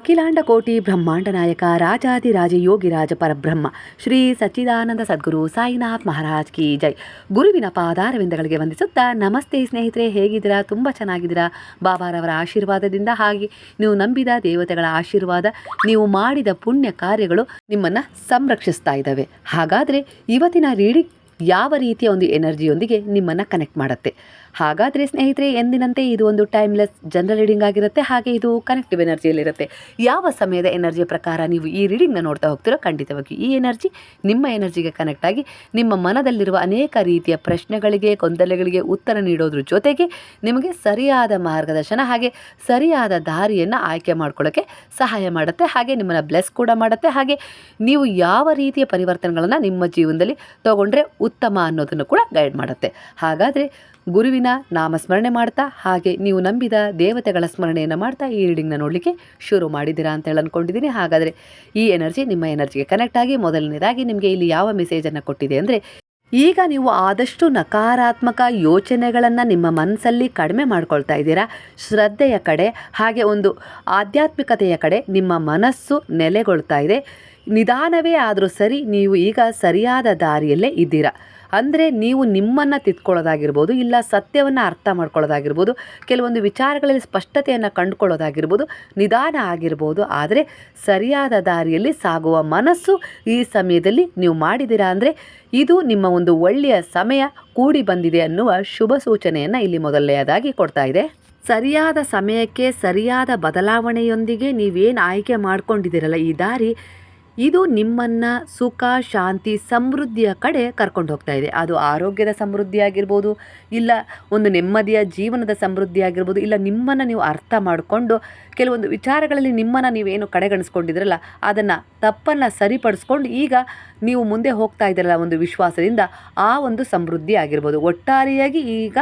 ಅಖಿಲಾಂಡ ಕೋಟಿ ಬ್ರಹ್ಮಾಂಡ ನಾಯಕ ರಾಜಾದಿರಾಜ ಯೋಗಿರಾಜ ಪರಬ್ರಹ್ಮ, ಶ್ರೀ ಸಚ್ಚಿದಾನಂದ ಸದ್ಗುರು ಸಾಯಿನಾಥ್ ಮಹಾರಾಜ್ ಕಿ ಜೈ. ಗುರುವಿನ ಪಾದಾರವಿಂದಗಳಿಗೆ ವಂದಿಸುತ್ತಾ, ನಮಸ್ತೆ ಸ್ನೇಹಿತರೆ, ಹೇಗಿದ್ದೀರಾ? ತುಂಬ ಚೆನ್ನಾಗಿದ್ದೀರಾ? ಬಾಬಾರವರ ಆಶೀರ್ವಾದದಿಂದ ಹಾಗೆ. ನೀವು ನಂಬಿದ ದೇವತೆಗಳ ಆಶೀರ್ವಾದ, ನೀವು ಮಾಡಿದ ಪುಣ್ಯ ಕಾರ್ಯಗಳು ನಿಮ್ಮನ್ನು ಸಂರಕ್ಷಿಸ್ತಾ ಇದ್ದಾವೆ. ಹಾಗಾದರೆ ಇವತ್ತಿನ ರೀಡಿಂಗ್ ಯಾವ ರೀತಿಯ ಒಂದು ಎನರ್ಜಿಯೊಂದಿಗೆ ನಿಮ್ಮನ್ನು ಕನೆಕ್ಟ್ ಮಾಡುತ್ತೆ? ಹಾಗಾದರೆ ಸ್ನೇಹಿತರೆ, ಎಂದಿನಂತೆ ಇದು ಒಂದು ಟೈಮ್ಲೆಸ್ ಜನರಲ್ ರೀಡಿಂಗ್ ಆಗಿರುತ್ತೆ. ಹಾಗೆ ಇದು ಕನೆಕ್ಟಿವ್ ಎನರ್ಜಿಯಲ್ಲಿರುತ್ತೆ ಯಾವ ಸಮಯದ ಎನರ್ಜಿಯ ಪ್ರಕಾರ ನೀವು ಈ ರೀಡಿಂಗ್ನ ನೋಡ್ತಾ ಹೋಗ್ತೀರೋ ಖಂಡಿತವಾಗಿ ಈ ಎನರ್ಜಿ ನಿಮ್ಮ ಎನರ್ಜಿಗೆ ಕನೆಕ್ಟ್ ಆಗಿ ನಿಮ್ಮ ಮನದಲ್ಲಿರುವ ಅನೇಕ ರೀತಿಯ ಪ್ರಶ್ನೆಗಳಿಗೆ, ಗೊಂದಲಗಳಿಗೆ ಉತ್ತರ ನೀಡೋದ್ರ ಜೊತೆಗೆ ನಿಮಗೆ ಸರಿಯಾದ ಮಾರ್ಗದರ್ಶನ ಹಾಗೆ ಸರಿಯಾದ ದಾರಿಯನ್ನು ಆಯ್ಕೆ ಮಾಡ್ಕೊಳ್ಳೋಕ್ಕೆ ಸಹಾಯ ಮಾಡುತ್ತೆ. ಹಾಗೆ ನಿಮ್ಮನ್ನು ಬ್ಲೆಸ್ ಕೂಡ ಮಾಡುತ್ತೆ. ಹಾಗೆ ನೀವು ಯಾವ ರೀತಿಯ ಪರಿವರ್ತನೆಗಳನ್ನು ನಿಮ್ಮ ಜೀವನದಲ್ಲಿ ತಗೊಂಡ್ರೆ ಉತ್ತಮ ಅನ್ನೋದನ್ನು ಕೂಡ ಗೈಡ್ ಮಾಡುತ್ತೆ. ಹಾಗಾದರೆ ಗುರುವಿನ ನಾಮಸ್ಮರಣೆ ಮಾಡ್ತಾ, ಹಾಗೆ ನೀವು ನಂಬಿದ ದೇವತೆಗಳ ಸ್ಮರಣೆಯನ್ನು ಮಾಡ್ತಾ ಈ ರೀಡಿಂಗ್ನ ನೋಡಲಿಕ್ಕೆ ಶುರು ಮಾಡಿದ್ದೀರಾ ಅಂತ ಹೇಳಿ ಅಂದ್ಕೊಂಡಿದ್ದೀನಿ ಹಾಗಾದರೆ ಈ ಎನರ್ಜಿ ನಿಮ್ಮ ಎನರ್ಜಿಗೆ ಕನೆಕ್ಟ್ ಆಗಿ ಮೊದಲನೇದಾಗಿ ನಿಮಗೆ ಇಲ್ಲಿ ಯಾವ ಮೆಸೇಜನ್ನು ಕೊಟ್ಟಿದೆ ಅಂದರೆ, ಈಗ ನೀವು ಆದಷ್ಟು ನಕಾರಾತ್ಮಕ ಯೋಚನೆಗಳನ್ನು ನಿಮ್ಮ ಮನಸ್ಸಲ್ಲಿ ಕಡಿಮೆ ಮಾಡ್ಕೊಳ್ತಾ ಇದ್ದೀರಾ. ಶ್ರದ್ಧೆಯ ಕಡೆ, ಹಾಗೆ ಒಂದು ಆಧ್ಯಾತ್ಮಿಕತೆಯ ಕಡೆ ನಿಮ್ಮ ಮನಸ್ಸು ನೆಲೆಗೊಳ್ತಾ ಇದೆ. ನಿಧಾನವೇ ಆದರೂ ಸರಿ, ನೀವು ಈಗ ಸರಿಯಾದ ದಾರಿಯಲ್ಲೇ ಇದ್ದೀರಾ. ಅಂದರೆ ನೀವು ನಿಮ್ಮನ್ನು ತಿದ್ಕೊಳ್ಳೋದಾಗಿರ್ಬೋದು, ಇಲ್ಲ ಸತ್ಯವನ್ನು ಅರ್ಥ ಮಾಡ್ಕೊಳ್ಳೋದಾಗಿರ್ಬೋದು, ಕೆಲವೊಂದು ವಿಚಾರಗಳಲ್ಲಿ ಸ್ಪಷ್ಟತೆಯನ್ನು ಕಂಡುಕೊಳ್ಳೋದಾಗಿರ್ಬೋದು, ನಿಧಾನ ಆಗಿರ್ಬೋದು, ಆದರೆ ಸರಿಯಾದ ದಾರಿಯಲ್ಲಿ ಸಾಗುವ ಮನಸ್ಸು ಈ ಸಮಯದಲ್ಲಿ ನೀವು ಮಾಡಿದ್ದೀರಾ ಅಂದರೆ ಇದು ನಿಮ್ಮ ಒಂದು ಒಳ್ಳೆಯ ಸಮಯ ಕೂಡಿ ಬಂದಿದೆ ಅನ್ನುವ ಶುಭ ಸೂಚನೆಯನ್ನು ಇಲ್ಲಿ ಮೊದಲನೆಯದಾಗಿ ಕೊಡ್ತಾ ಇದೆ. ಸರಿಯಾದ ಸಮಯಕ್ಕೆ ಸರಿಯಾದ ಬದಲಾವಣೆಯೊಂದಿಗೆ ನೀವೇನು ಆಯ್ಕೆ ಮಾಡ್ಕೊಂಡಿದ್ದೀರಲ್ಲ ಈ ದಾರಿ ಇದು ನಿಮ್ಮನ್ನು ಸುಖ, ಶಾಂತಿ, ಸಮೃದ್ಧಿಯ ಕಡೆ ಕರ್ಕೊಂಡು ಹೋಗ್ತಾ ಇದೆ. ಅದು ಆರೋಗ್ಯದ ಸಮೃದ್ಧಿ ಆಗಿರ್ಬೋದು ಇಲ್ಲ ಒಂದು ನೆಮ್ಮದಿಯ ಜೀವನದ ಸಮೃದ್ಧಿ ಆಗಿರ್ಬೋದು ಇಲ್ಲ ನಿಮ್ಮನ್ನು ನೀವು ಅರ್ಥ ಮಾಡಿಕೊಂಡು ಕೆಲವೊಂದು ವಿಚಾರಗಳಲ್ಲಿ ನಿಮ್ಮನ್ನು ನೀವೇನು ಕಡೆಗಣಿಸ್ಕೊಂಡಿದ್ರಲ್ಲ, ಅದನ್ನು ತಪ್ಪನ್ನು ಸರಿಪಡಿಸ್ಕೊಂಡು ಈಗ ನೀವು ಮುಂದೆ ಹೋಗ್ತಾ ಇದ್ದೀರಲ್ಲ ಒಂದು ವಿಶ್ವಾಸದಿಂದ, ಆ ಒಂದು ಸಮೃದ್ಧಿ ಆಗಿರ್ಬೋದು. ಒಟ್ಟಾರೆಯಾಗಿ ಈಗ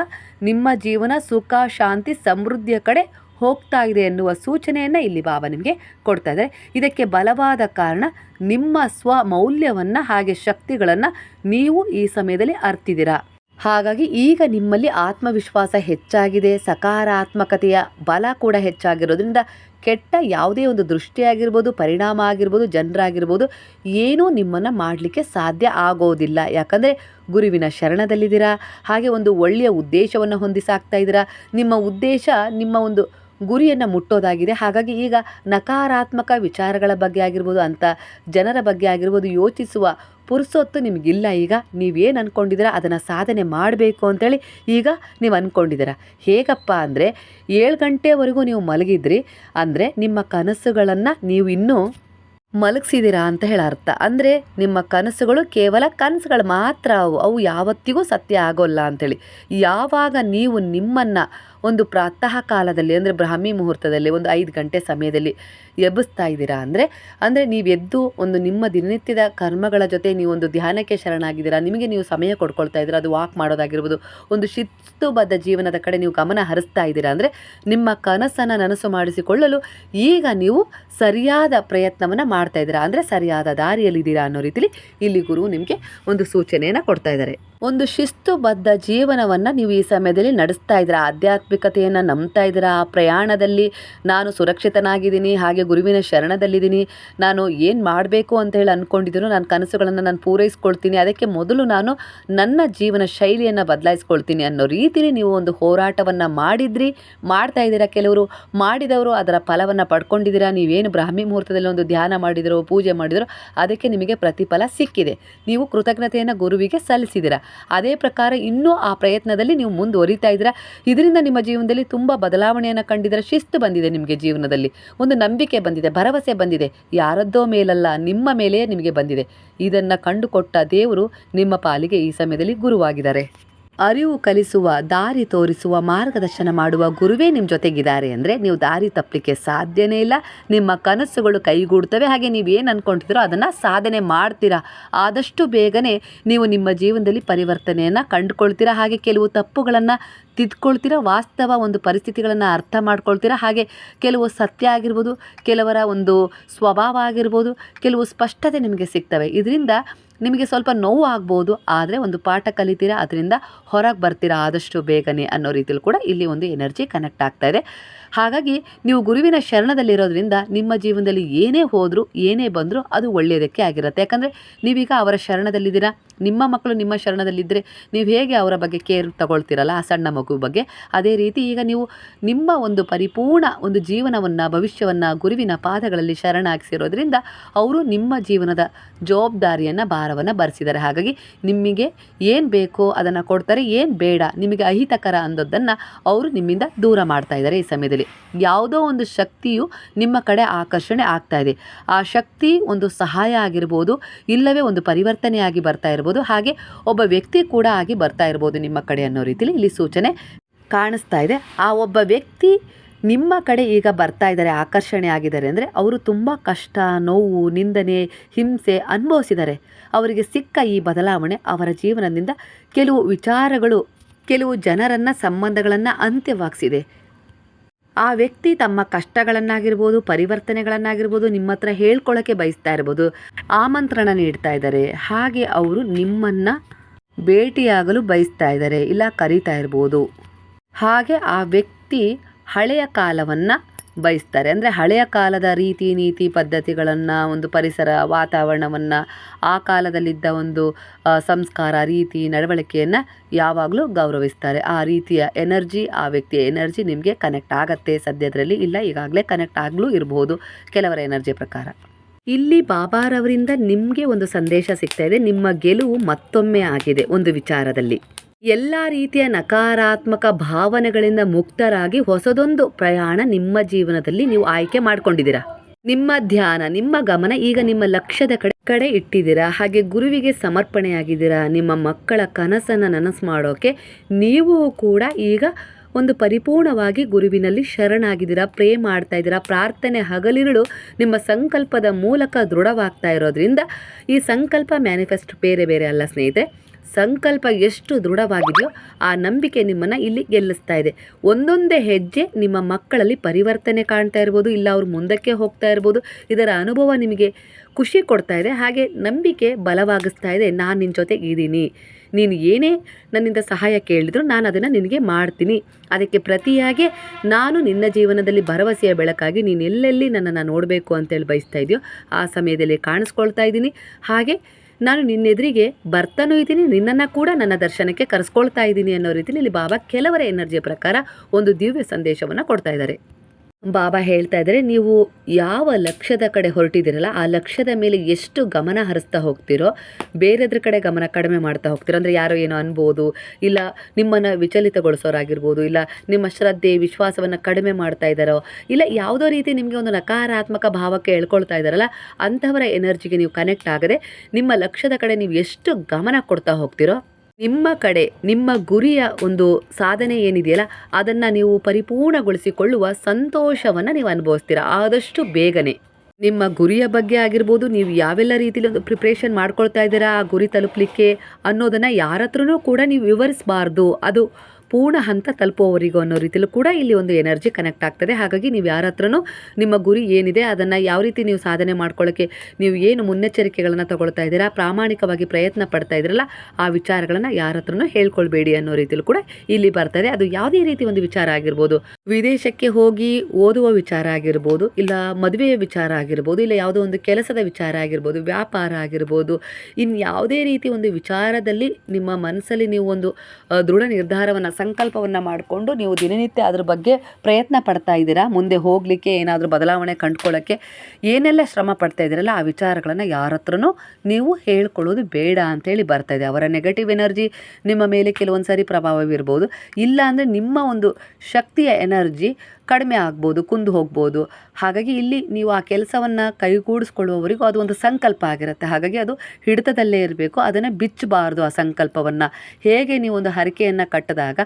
ನಿಮ್ಮ ಜೀವನ ಸುಖ, ಶಾಂತಿ, ಸಮೃದ್ಧಿಯ ಕಡೆ ಹೋಗ್ತಾ ಇದೆ ಎನ್ನುವ ಸೂಚನೆಯನ್ನು ಇಲ್ಲಿ ಬಾಬಾ ನಿಮಗೆ ಕೊಡ್ತಾ ಇದ್ದಾರೆ. ಇದಕ್ಕೆ ಬಲವಾದ ಕಾರಣ ನಿಮ್ಮ ಸ್ವ ಮೌಲ್ಯವನ್ನು ಹಾಗೆ ಶಕ್ತಿಗಳನ್ನು ನೀವು ಈ ಸಮಯದಲ್ಲಿ ಅರ್ತಿದ್ದೀರಾ. ಹಾಗಾಗಿ ಈಗ ನಿಮ್ಮಲ್ಲಿ ಆತ್ಮವಿಶ್ವಾಸ ಹೆಚ್ಚಾಗಿದೆ, ಸಕಾರಾತ್ಮಕತೆಯ ಬಲ ಕೂಡ ಹೆಚ್ಚಾಗಿರೋದ್ರಿಂದ ಕೆಟ್ಟ ಯಾವುದೇ ಒಂದು ದೃಷ್ಟಿಯಾಗಿರ್ಬೋದು, ಪರಿಣಾಮ ಆಗಿರ್ಬೋದು, ಜನರಾಗಿರ್ಬೋದು, ಏನೂ ನಿಮ್ಮನ್ನು ಮಾಡಲಿಕ್ಕೆ ಸಾಧ್ಯ ಆಗೋದಿಲ್ಲ. ಯಾಕಂದರೆ ಗುರುವಿನ ಶರಣದಲ್ಲಿದ್ದೀರಾ, ಹಾಗೆ ಒಂದು ಒಳ್ಳೆಯ ಉದ್ದೇಶವನ್ನು ಹೊಂದಿಸಾಕ್ತಾ ಇದ್ದೀರಾ. ನಿಮ್ಮ ಉದ್ದೇಶ, ನಿಮ್ಮ ಒಂದು ಗುರಿಯನ್ನು ಮುಟ್ಟೋದಾಗಿದೆ. ಹಾಗಾಗಿ ಈಗ ನಕಾರಾತ್ಮಕ ವಿಚಾರಗಳ ಬಗ್ಗೆ ಆಗಿರ್ಬೋದು ಅಂತ ಜನರ ಬಗ್ಗೆ ಆಗಿರ್ಬೋದು ಯೋಚಿಸುವ ಪುರುಸೊತ್ತು ನಿಮಗಿಲ್ಲ ಈಗ. ನೀವೇನು ಅಂದ್ಕೊಂಡಿದ್ದೀರಾ ಅದನ್ನು ಸಾಧನೆ ಮಾಡಬೇಕು ಅಂತೇಳಿ ಈಗ ನೀವು ಅಂದ್ಕೊಂಡಿದ್ದೀರ ಹೇಗಪ್ಪ ಅಂದರೆ ಏಳು ಗಂಟೆವರೆಗೂ ನೀವು ಮಲಗಿದ್ರಿ ಅಂದರೆ ನಿಮ್ಮ ಕನಸುಗಳನ್ನು ನೀವು ಇನ್ನೂ ಮಲಗಿಸಿದ್ದೀರಾ ಅಂತ ಹೇಳ ಅರ್ಥ. ಅಂದರೆ ನಿಮ್ಮ ಕನಸುಗಳು ಕೇವಲ ಕನಸುಗಳು ಮಾತ್ರ ಅವು. ಅವು ಯಾವತ್ತಿಗೂ ಸತ್ಯ ಆಗೋಲ್ಲ ಅಂಥೇಳಿ ಯಾವಾಗ ನೀವು ನಿಮ್ಮನ್ನು ಒಂದು ಪ್ರಾತಃ ಕಾಲದಲ್ಲಿ, ಅಂದರೆ ಬ್ರಾಹ್ಮಿ ಮುಹೂರ್ತದಲ್ಲಿ ಒಂದು ಐದು ಗಂಟೆ ಸಮಯದಲ್ಲಿ ಎಬ್ಬಿಸ್ತಾ ಇದ್ದೀರಾ ಅಂದರೆ ಅಂದರೆ ನೀವು ಎದ್ದು ಒಂದು ನಿಮ್ಮ ದಿನನಿತ್ಯದ ಕರ್ಮಗಳ ಜೊತೆ ನೀವು ಒಂದು ಧ್ಯಾನಕ್ಕೆ ಶರಣಾಗಿದ್ದೀರಾ, ನಿಮಗೆ ನೀವು ಸಮಯ ಕೊಡ್ಕೊಳ್ತಾ ಇದ್ದೀರಾ, ಅದು ವಾಕ್ ಮಾಡೋದಾಗಿರ್ಬೋದು, ಒಂದು ಶಿಸ್ತುಬದ್ಧ ಜೀವನದ ಕಡೆ ನೀವು ಗಮನ ಹರಿಸ್ತಾ ಇದ್ದೀರಾ ಅಂದರೆ ನಿಮ್ಮ ಕನಸನ್ನು ನನಸು ಮಾಡಿಸಿಕೊಳ್ಳಲು ಈಗ ನೀವು ಸರಿಯಾದ ಪ್ರಯತ್ನವನ್ನು ಮಾಡ್ತಾ ಇದ್ದೀರಾ ಅಂದರೆ ಸರಿಯಾದ ದಾರಿಯಲ್ಲಿದ್ದೀರಾ ಅನ್ನೋ ರೀತಿಲಿ ಇಲ್ಲಿ ಗುರು ನಿಮಗೆ ಒಂದು ಸೂಚನೆಯನ್ನು ಕೊಡ್ತಾ ಇದ್ದಾರೆ. ಒಂದು ಶಿಸ್ತುಬದ್ಧ ಜೀವನವನ್ನು ನೀವು ಈ ಸಮಯದಲ್ಲಿ ನಡೆಸ್ತಾ ಇದ್ದೀರಾ ಆಧ್ಯಾತ್ಮಿಕತೆಯನ್ನು ನಂಬ್ತಾ ಇದ್ದೀರಾ? ಆ ಪ್ರಯಾಣದಲ್ಲಿ ನಾನು ಸುರಕ್ಷಿತನಾಗಿದ್ದೀನಿ, ಹಾಗೆ ಗುರುವಿನ ಶರಣದಲ್ಲಿದ್ದೀನಿ. ನಾನು ಏನು ಮಾಡಬೇಕು ಅಂತ ಹೇಳಿ ಅಂದ್ಕೊಂಡಿದ್ದೀನೋ ನನ್ನ ಕನಸುಗಳನ್ನು ನಾನು ಪೂರೈಸ್ಕೊಳ್ತೀನಿ. ಅದಕ್ಕೆ ಮೊದಲು ನಾನು ನನ್ನ ಜೀವನ ಶೈಲಿಯನ್ನು ಬದಲಾಯಿಸ್ಕೊಳ್ತೀನಿ ಅನ್ನೋ ರೀತಿಯಲ್ಲಿ ನೀವು ಒಂದು ಹೋರಾಟವನ್ನು ಮಾಡಿದ್ರಿ, ಮಾಡ್ತಾ ಇದ್ದೀರಾ ಕೆಲವರು? ಮಾಡಿದವರು ಅದರ ಫಲವನ್ನು ಪಡ್ಕೊಂಡಿದ್ದೀರಾ? ನೀವೇನು ಬ್ರಾಹ್ಮಿ ಮುಹೂರ್ತದಲ್ಲಿ ಒಂದು ಧ್ಯಾನ ಮಾಡಿದರು, ಪೂಜೆ ಮಾಡಿದ್ರೋ, ಅದಕ್ಕೆ ನಿಮಗೆ ಪ್ರತಿಫಲ ಸಿಕ್ಕಿದೆ. ನೀವು ಕೃತಜ್ಞತೆಯನ್ನು ಗುರುವಿಗೆ ಸಲ್ಲಿಸಿದ್ದೀರಾ. ಅದೇ ಪ್ರಕಾರ ಇನ್ನೂ ಆ ಪ್ರಯತ್ನದಲ್ಲಿ ನೀವು ಮುಂದುವರಿತಾ ಇದ್ದೀರಾ. ಇದರಿಂದ ನಿಮ್ಮ ಜೀವನದಲ್ಲಿ ತುಂಬ ಬದಲಾವಣೆಯನ್ನು ಕಂಡಿದರೆ ಶಿಸ್ತು ಬಂದಿದೆ ನಿಮಗೆ ಜೀವನದಲ್ಲಿ. ಒಂದು ನಂಬಿಕೆ ಬಂದಿದೆ, ಭರವಸೆ ಬಂದಿದೆ. ಯಾರದ್ದೋ ಮೇಲಲ್ಲ, ನಿಮ್ಮ ಮೇಲೆಯೇ ನಿಮಗೆ ಬಂದಿದೆ. ಇದನ್ನು ಕಂಡುಕೊಟ್ಟ ದೇವರು ನಿಮ್ಮ ಪಾಲಿಗೆ ಈ ಸಮಯದಲ್ಲಿ ಗುರುವಾಗಿದ್ದಾರೆ. ಅರಿವು ಕಲಿಸುವ, ದಾರಿ ತೋರಿಸುವ, ಮಾರ್ಗದರ್ಶನ ಮಾಡುವ ಗುರುವೇ ನಿಮ್ಮ ಜೊತೆಗಿದ್ದಾರೆ ಅಂದರೆ ನೀವು ದಾರಿ ತಪ್ಪಲಿಕ್ಕೆ ಸಾಧ್ಯನೇ ಇಲ್ಲ. ನಿಮ್ಮ ಕನಸುಗಳು ಕೈಗೂಡ್ತವೆ. ಹಾಗೆ ನೀವೇನು ಅಂದ್ಕೊಂಡಿದ್ದೀರೋ ಅದನ್ನು ಸಾಧನೆ ಮಾಡ್ತೀರಾ. ಆದಷ್ಟು ಬೇಗನೆ ನೀವು ನಿಮ್ಮ ಜೀವನದಲ್ಲಿ ಪರಿವರ್ತನೆಯನ್ನು ಕಂಡುಕೊಳ್ತೀರಾ. ಹಾಗೆ ಕೆಲವು ತಪ್ಪುಗಳನ್ನು ತಿದ್ಕೊಳ್ತೀರಾ. ವಾಸ್ತವ ಒಂದು ಪರಿಸ್ಥಿತಿಗಳನ್ನು ಅರ್ಥ ಮಾಡ್ಕೊಳ್ತೀರಾ. ಹಾಗೆ ಕೆಲವು ಸತ್ಯ ಆಗಿರ್ಬೋದು, ಕೆಲವರ ಒಂದು ಸ್ವಭಾವ ಆಗಿರ್ಬೋದು, ಕೆಲವು ಸ್ಪಷ್ಟತೆ ನಿಮಗೆ ಸಿಗ್ತವೆ. ಇದರಿಂದ ನಿಮಗೆ ಸ್ವಲ್ಪ ನೋವು ಆಗ್ಬೋದು, ಆದರೆ ಒಂದು ಪಾಠ ಕಲಿತೀರಾ, ಅದರಿಂದ ಹೊರಗೆ ಬರ್ತೀರಾ ಆದಷ್ಟು ಬೇಗನೆ ಅನ್ನೋ ರೀತಿಯಲ್ಲಿ ಕೂಡ ಇಲ್ಲಿ ಒಂದು ಎನರ್ಜಿ ಕನೆಕ್ಟ್ ಆಗ್ತಾ ಇದೆ. ಹಾಗಾಗಿ ನೀವು ಗುರುವಿನ ಶರಣದಲ್ಲಿರೋದ್ರಿಂದ ನಿಮ್ಮ ಜೀವನದಲ್ಲಿ ಏನೇ ಹೋದರೂ, ಏನೇ ಬಂದರೂ ಅದು ಒಳ್ಳೆಯದಕ್ಕೆ ಆಗಿರುತ್ತೆ. ಯಾಕಂದರೆ ನೀವೀಗ ಅವರ ಶರಣದಲ್ಲಿದ್ದೀರಾ ನಿಮ್ಮ ಮಕ್ಕಳು ನಿಮ್ಮ ಶರಣದಲ್ಲಿದ್ದರೆ ನೀವು ಹೇಗೆ ಅವರ ಬಗ್ಗೆ ಕೇರ್ ತಗೊಳ್ತೀರಲ್ಲ ಆ ಸಣ್ಣ ಮಗು ಬಗ್ಗೆ? ಅದೇ ರೀತಿ ಈಗ ನೀವು ನಿಮ್ಮ ಒಂದು ಪರಿಪೂರ್ಣ ಒಂದು ಜೀವನವನ್ನು, ಭವಿಷ್ಯವನ್ನು, ಗುರುವಿನ ಪಾದಗಳಲ್ಲಿ ಶರಣಾಗಿಸಿರೋದ್ರಿಂದ ಅವರು ನಿಮ್ಮ ಜೀವನದ ಜವಾಬ್ದಾರಿಯನ್ನು, ಭಾರವನ್ನು ಬರೆಸಿದ್ದಾರೆ. ಹಾಗಾಗಿ ನಿಮಗೆ ಏನು ಬೇಕೋ ಅದನ್ನು ಕೊಡ್ತಾರೆ, ಏನು ಬೇಡ, ನಿಮಗೆ ಅಹಿತಕರ ಅನ್ನೋದನ್ನು ಅವರು ನಿಮ್ಮಿಂದ ದೂರ ಮಾಡ್ತಾ ಇದ್ದಾರೆ ಈ ಸಮಯದಲ್ಲಿ. ಯಾವುದೋ ಒಂದು ಶಕ್ತಿಯು ನಿಮ್ಮ ಕಡೆ ಆಕರ್ಷಣೆ ಆಗ್ತಾ ಇದೆ. ಆ ಶಕ್ತಿ ಒಂದು ಸಹಾಯ ಆಗಿರ್ಬೋದು, ಇಲ್ಲವೇ ಒಂದು ಪರಿವರ್ತನೆಯಾಗಿ ಬರ್ತಾ ಇರ್ಬೋದು. ಹಾಗೆ ಒಬ್ಬ ವ್ಯಕ್ತಿ ಕೂಡ ಆಗಿ ಬರ್ತಾ ಇರ್ಬೋದು ನಿಮ್ಮ ಕಡೆ ಅನ್ನೋ ರೀತಿಯಲ್ಲಿ ಇಲ್ಲಿ ಸೂಚನೆ ಕಾಣಿಸ್ತಾ ಇದೆ. ಆ ಒಬ್ಬ ವ್ಯಕ್ತಿ ನಿಮ್ಮ ಕಡೆ ಈಗ ಬರ್ತಾ ಇದ್ದಾರೆ, ಆಕರ್ಷಣೆ ಆಗಿದ್ದಾರೆ ಅಂದರೆ ಅವರು ತುಂಬ ಕಷ್ಟ, ನೋವು, ನಿಂದನೆ, ಹಿಂಸೆ ಅನುಭವಿಸಿದ್ದಾರೆ. ಅವರಿಗೆ ಸಿಕ್ಕ ಈ ಬದಲಾವಣೆ ಅವರ ಜೀವನದಿಂದ ಕೆಲವು ವಿಚಾರಗಳು, ಕೆಲವು ಜನರನ್ನು ಸಂಬಂಧಗಳನ್ನು ಅಂತ್ಯವಾಗಿಸಿದೆ. ಆ ವ್ಯಕ್ತಿ ತಮ್ಮ ಕಷ್ಟಗಳನ್ನಾಗಿರ್ಬೋದು, ಪರಿವರ್ತನೆಗಳನ್ನಾಗಿರ್ಬೋದು ನಿಮ್ಮ ಹತ್ರ ಹೇಳ್ಕೊಳ್ಳೋಕ್ಕೆ ಬಯಸ್ತಾ ಇರ್ಬೋದು, ಆಮಂತ್ರಣ ನೀಡ್ತಾ ಇದ್ದಾರೆ. ಹಾಗೆ ಅವರು ನಿಮ್ಮನ್ನು ಭೇಟಿಯಾಗಲು ಬಯಸ್ತಾ ಇದ್ದಾರೆ, ಇಲ್ಲ ಕರೀತಾ ಇರ್ಬೋದು. ಹಾಗೆ ಆ ವ್ಯಕ್ತಿ ಹಳೆಯ ಕಾಲವನ್ನು ಬಯಸ್ತಾರೆ. ಅಂದರೆ ಹಳೆಯ ಕಾಲದ ರೀತಿ ನೀತಿ ಪದ್ಧತಿಗಳನ್ನು, ಒಂದು ಪರಿಸರ ವಾತಾವರಣವನ್ನು, ಆ ಕಾಲದಲ್ಲಿದ್ದ ಒಂದು ಸಂಸ್ಕಾರ, ರೀತಿ, ನಡವಳಿಕೆಯನ್ನು ಯಾವಾಗಲೂ ಗೌರವಿಸ್ತಾರೆ. ಆ ರೀತಿಯ ಎನರ್ಜಿ, ಆ ವ್ಯಕ್ತಿಯ ಎನರ್ಜಿ ನಿಮಗೆ ಕನೆಕ್ಟ್ ಆಗತ್ತೆ. ಸದ್ಯದರಲ್ಲಿ ಇಲ್ಲ, ಈಗಾಗಲೇ ಕನೆಕ್ಟ್ ಆಗಲೂ ಇರಬಹುದು ಕೆಲವರ ಎನರ್ಜಿ ಪ್ರಕಾರ. ಇಲ್ಲಿ ಬಾಬಾರವರಿಂದ ನಿಮಗೆ ಒಂದು ಸಂದೇಶ ಸಿಗ್ತಾ ಇದೆ. ನಿಮ್ಮ ಗೆಲುವು ಮತ್ತೊಮ್ಮೆ ಆಗಿದೆ ಒಂದು ವಿಚಾರದಲ್ಲಿ. ಎಲ್ಲ ರೀತಿಯ ನಕಾರಾತ್ಮಕ ಭಾವನೆಗಳಿಂದ ಮುಕ್ತರಾಗಿ ಹೊಸದೊಂದು ಪ್ರಯಾಣ ನಿಮ್ಮ ಜೀವನದಲ್ಲಿ ನೀವು ಆಯ್ಕೆ ಮಾಡ್ಕೊಂಡಿದ್ದೀರಾ? ನಿಮ್ಮ ಧ್ಯಾನ, ನಿಮ್ಮ ಗಮನ ಈಗ ನಿಮ್ಮ ಲಕ್ಷ್ಯದ ಕಡೆ ಕಡೆ ಇಟ್ಟಿದ್ದೀರಾ? ಹಾಗೆ ಗುರುವಿಗೆ ಸಮರ್ಪಣೆಯಾಗಿದ್ದೀರಾ? ನಿಮ್ಮ ಮಕ್ಕಳ ಕನಸನ್ನು ನನಸು ಮಾಡೋಕೆ ನೀವು ಕೂಡ ಈಗ ಒಂದು ಪರಿಪೂರ್ಣವಾಗಿ ಗುರುವಿನಲ್ಲಿ ಶರಣಾಗಿದ್ದೀರಾ? ಪ್ರೇ ಮಾಡ್ತಾ ಇದ್ದೀರಾ? ಪ್ರಾರ್ಥನೆ ಹಗಲಿರುಳು ನಿಮ್ಮ ಸಂಕಲ್ಪದ ಮೂಲಕ ದೃಢವಾಗ್ತಾ ಇರೋದ್ರಿಂದ ಈ ಸಂಕಲ್ಪ ಮ್ಯಾನಿಫೆಸ್ಟ್ ಬೇರೆ ಬೇರೆ ಅಲ್ಲ ಸ್ನೇಹಿತರೆ. ಸಂಕಲ್ಪ ಎಷ್ಟು ದೃಢವಾಗಿದೆಯೋ ಆ ನಂಬಿಕೆ ನಿಮ್ಮನ್ನು ಇಲ್ಲಿ ಗೆಲ್ಲಿಸ್ತಾ ಇದೆ. ಒಂದೊಂದೇ ಹೆಜ್ಜೆ ನಿಮ್ಮ ಮಕ್ಕಳಲ್ಲಿ ಪರಿವರ್ತನೆ ಕಾಣ್ತಾ ಇರ್ಬೋದು, ಇಲ್ಲ ಅವರು ಮುಂದಕ್ಕೆ ಹೋಗ್ತಾ ಇರ್ಬೋದು. ಇದರ ಅನುಭವ ನಿಮಗೆ ಖುಷಿ ಕೊಡ್ತಾ ಇದೆ. ಹಾಗೆ ನಂಬಿಕೆ ಬಲವಾಗಿಸ್ತಾ ಇದೆ. ನಾನು ನಿನ್ನ ಜೊತೆ ಇದ್ದೀನಿ. ನೀನು ಏನೇ ನನ್ನಿಂದ ಸಹಾಯ ಕೇಳಿದ್ರು ನಾನು ಅದನ್ನು ನಿನಗೆ ಮಾಡ್ತೀನಿ. ಅದಕ್ಕೆ ಪ್ರತಿಯಾಗಿ ನಾನು ನಿನ್ನ ಜೀವನದಲ್ಲಿ ಭರವಸೆಯ ಬೆಳಕಾಗಿ ನೀನು ಎಲ್ಲೆಲ್ಲಿ ನನ್ನನ್ನು ನೋಡಬೇಕು ಅಂತೇಳಿ ಬಯಸ್ತಾ ಇದೆಯೋ ಆ ಸಮಯದಲ್ಲಿ ಕಾಣಿಸ್ಕೊಳ್ತಾ ಇದ್ದೀನಿ. ಹಾಗೆ ನಾನು ನಿನ್ನೆದುರಿಗೆ ಬರ್ತಾನೂ ಇದ್ದೀನಿ, ನಿನ್ನನ್ನು ಕೂಡ ನನ್ನ ದರ್ಶನಕ್ಕೆ ಕರೆಸ್ಕೊಳ್ತಾ ಇದ್ದೀನಿ ಅನ್ನೋ ರೀತಿಯಲ್ಲಿ ಬಾಬಾ ಕೆಲವರ ಎನರ್ಜಿಯ ಪ್ರಕಾರ ಒಂದು ದಿವ್ಯ ಸಂದೇಶವನ್ನು ಕೊಡ್ತಾ ಇದ್ದಾರೆ. ಬಾಬಾ ಹೇಳ್ತಾ ಇದ್ದಾರೆ, ನೀವು ಯಾವ ಲಕ್ಷ್ಯದ ಕಡೆ ಹೊರಟಿದ್ದೀರಲ್ಲ, ಆ ಲಕ್ಷ್ಯದ ಮೇಲೆ ಎಷ್ಟು ಗಮನ ಹರಿಸ್ತಾ ಹೋಗ್ತಿರೋ, ಬೇರೆದ್ರ ಕಡೆ ಗಮನ ಕಡಿಮೆ ಮಾಡ್ತಾ ಹೋಗ್ತೀರೋ, ಅಂದರೆ ಯಾರೋ ಏನೋ ಅನ್ಬೋದು, ಇಲ್ಲ ನಿಮ್ಮನ್ನು ವಿಚಲಿತಗೊಳಿಸೋರಾಗಿರ್ಬೋದು, ಇಲ್ಲ ನಿಮ್ಮ ಶ್ರದ್ಧೆ, ವಿಶ್ವಾಸವನ್ನು ಕಡಿಮೆ ಮಾಡ್ತಾ ಇದ್ದಾರೋ, ಇಲ್ಲ ಯಾವುದೋ ರೀತಿ ನಿಮಗೆ ಒಂದು ನಕಾರಾತ್ಮಕ ಭಾವಕ್ಕೆ ಹೇಳ್ಕೊಳ್ತಾ ಇದ್ದಾರಲ್ಲ, ಅಂಥವರ ಎನರ್ಜಿಗೆ ನೀವು ಕನೆಕ್ಟ್ ಆಗದೆ ನಿಮ್ಮ ಲಕ್ಷ್ಯದ ಕಡೆ ನೀವು ಎಷ್ಟು ಗಮನ ಕೊಡ್ತಾ ಹೋಗ್ತಿರೋ ನಿಮ್ಮ ಕಡೆ, ನಿಮ್ಮ ಗುರಿಯ ಒಂದು ಸಾಧನೆ ಏನಿದೆಯಲ್ಲ, ಅದನ್ನು ನೀವು ಪರಿಪೂರ್ಣಗೊಳಿಸಿಕೊಳ್ಳುವ ಸಂತೋಷವನ್ನು ನೀವು ಅನುಭವಿಸ್ತೀರಾ? ಆದಷ್ಟು ಬೇಗನೆ. ನಿಮ್ಮ ಗುರಿಯ ಬಗ್ಗೆ ಆಗಿರ್ಬೋದು, ನೀವು ಯಾವೆಲ್ಲ ರೀತಿಯಲ್ಲಿ ಒಂದು ಪ್ರಿಪ್ರೇಷನ್ ಮಾಡ್ಕೊಳ್ತಾ ಇದ್ದೀರಾ ಆ ಗುರಿ ತಲುಪಲಿಕ್ಕೆ ಅನ್ನೋದನ್ನು ಯಾರ ಕೂಡ ನೀವು ವಿವರಿಸಬಾರ್ದು. ಅದು ಪೂರ್ಣ ಹಂತ ತಲುಪುವವರಿಗೂ ಅನ್ನೋ ರೀತಿಯಲ್ಲೂ ಕೂಡ ಇಲ್ಲಿ ಒಂದು ಎನರ್ಜಿ ಕನೆಕ್ಟ್ ಆಗ್ತದೆ. ಹಾಗಾಗಿ ನೀವು ಯಾರ ಹತ್ರನೂ ನಿಮ್ಮ ಗುರಿ ಏನಿದೆ ಅದನ್ನು ಯಾವ ರೀತಿ ನೀವು ಸಾಧನೆ ಮಾಡ್ಕೊಳ್ಳೋಕ್ಕೆ ನೀವು ಏನು ಮುನ್ನೆಚ್ಚರಿಕೆಗಳನ್ನು ತಗೊಳ್ತಾ ಇದ್ದೀರಾ, ಪ್ರಾಮಾಣಿಕವಾಗಿ ಪ್ರಯತ್ನ ಪಡ್ತಾ ಇದ್ದೀರಲ್ಲ, ಆ ವಿಚಾರಗಳನ್ನು ಯಾರ ಹತ್ರನೂ ಹೇಳ್ಕೊಳ್ಬೇಡಿ ಅನ್ನೋ ರೀತಿಯಲ್ಲೂ ಕೂಡ ಇಲ್ಲಿ ಬರ್ತದೆ ಅದು ಯಾವುದೇ ರೀತಿ ಒಂದು ವಿಚಾರ ಆಗಿರ್ಬೋದು, ವಿದೇಶಕ್ಕೆ ಹೋಗಿ ಓದುವ ವಿಚಾರ ಆಗಿರ್ಬೋದು, ಇಲ್ಲ ಮದುವೆಯ ವಿಚಾರ ಆಗಿರ್ಬೋದು, ಇಲ್ಲ ಯಾವುದೋ ಒಂದು ಕೆಲಸದ ವಿಚಾರ ಆಗಿರ್ಬೋದು, ವ್ಯಾಪಾರ ಆಗಿರ್ಬೋದು ಇನ್ನು ಯಾವುದೇ ರೀತಿ ಒಂದು ವಿಚಾರದಲ್ಲಿ ನಿಮ್ಮ ಮನಸ್ಸಲ್ಲಿ ನೀವು ಒಂದು ದೃಢ ನಿರ್ಧಾರವನ್ನು ಸಂಕಲ್ಪವನ್ನು ಮಾಡಿಕೊಂಡು ನೀವು ದಿನನಿತ್ಯ ಅದ್ರ ಬಗ್ಗೆ ಪ್ರಯತ್ನ ಪಡ್ತಾ ಇದ್ದೀರಾ? ಮುಂದೆ ಹೋಗಲಿಕ್ಕೆ ಏನಾದರೂ ಬದಲಾವಣೆ ಕಂಡುಕೊಳ್ಳೋಕ್ಕೆ ಏನೆಲ್ಲ ಶ್ರಮ ಪಡ್ತಾ ಇದ್ದೀರಲ್ಲ, ಆ ವಿಚಾರಗಳನ್ನು ಯಾರ ಹತ್ರನೂ ನೀವು ಹೇಳ್ಕೊಳ್ಳೋದು ಬೇಡ ಅಂತೇಳಿ ಬರ್ತಾ ಇದೆ. ಅವರ ನೆಗೆಟಿವ್ ಎನರ್ಜಿ ನಿಮ್ಮ ಮೇಲೆ ಕೆಲವೊಂದು ಸಾರಿ ಪ್ರಭಾವ ಬೀರ್ಬೋದು ಇಲ್ಲ ಅಂದರೆ ನಿಮ್ಮ ಒಂದು ಶಕ್ತಿಯ ಎನರ್ಜಿ ಕಡಿಮೆ ಆಗ್ಬೋದು, ಕುಂದು ಹೋಗ್ಬೋದು. ಹಾಗಾಗಿ ಇಲ್ಲಿ ನೀವು ಆ ಕೆಲಸವನ್ನು ಕೈಗೂಡಿಸ್ಕೊಳ್ಳುವವರಿಗೂ ಅದು ಒಂದು ಸಂಕಲ್ಪ ಆಗಿರುತ್ತೆ. ಹಾಗಾಗಿ ಅದು ಹಿಡಿತದಲ್ಲೇ ಇರಬೇಕು. ಅದನ್ನು ಬಿಚ್ಚಬಾರ್ದು ಆ ಸಂಕಲ್ಪವನ್ನು. ಹೇಗೆ ನೀವು ಒಂದು ಹರಕೆಯನ್ನು ಕಟ್ಟಿದಾಗ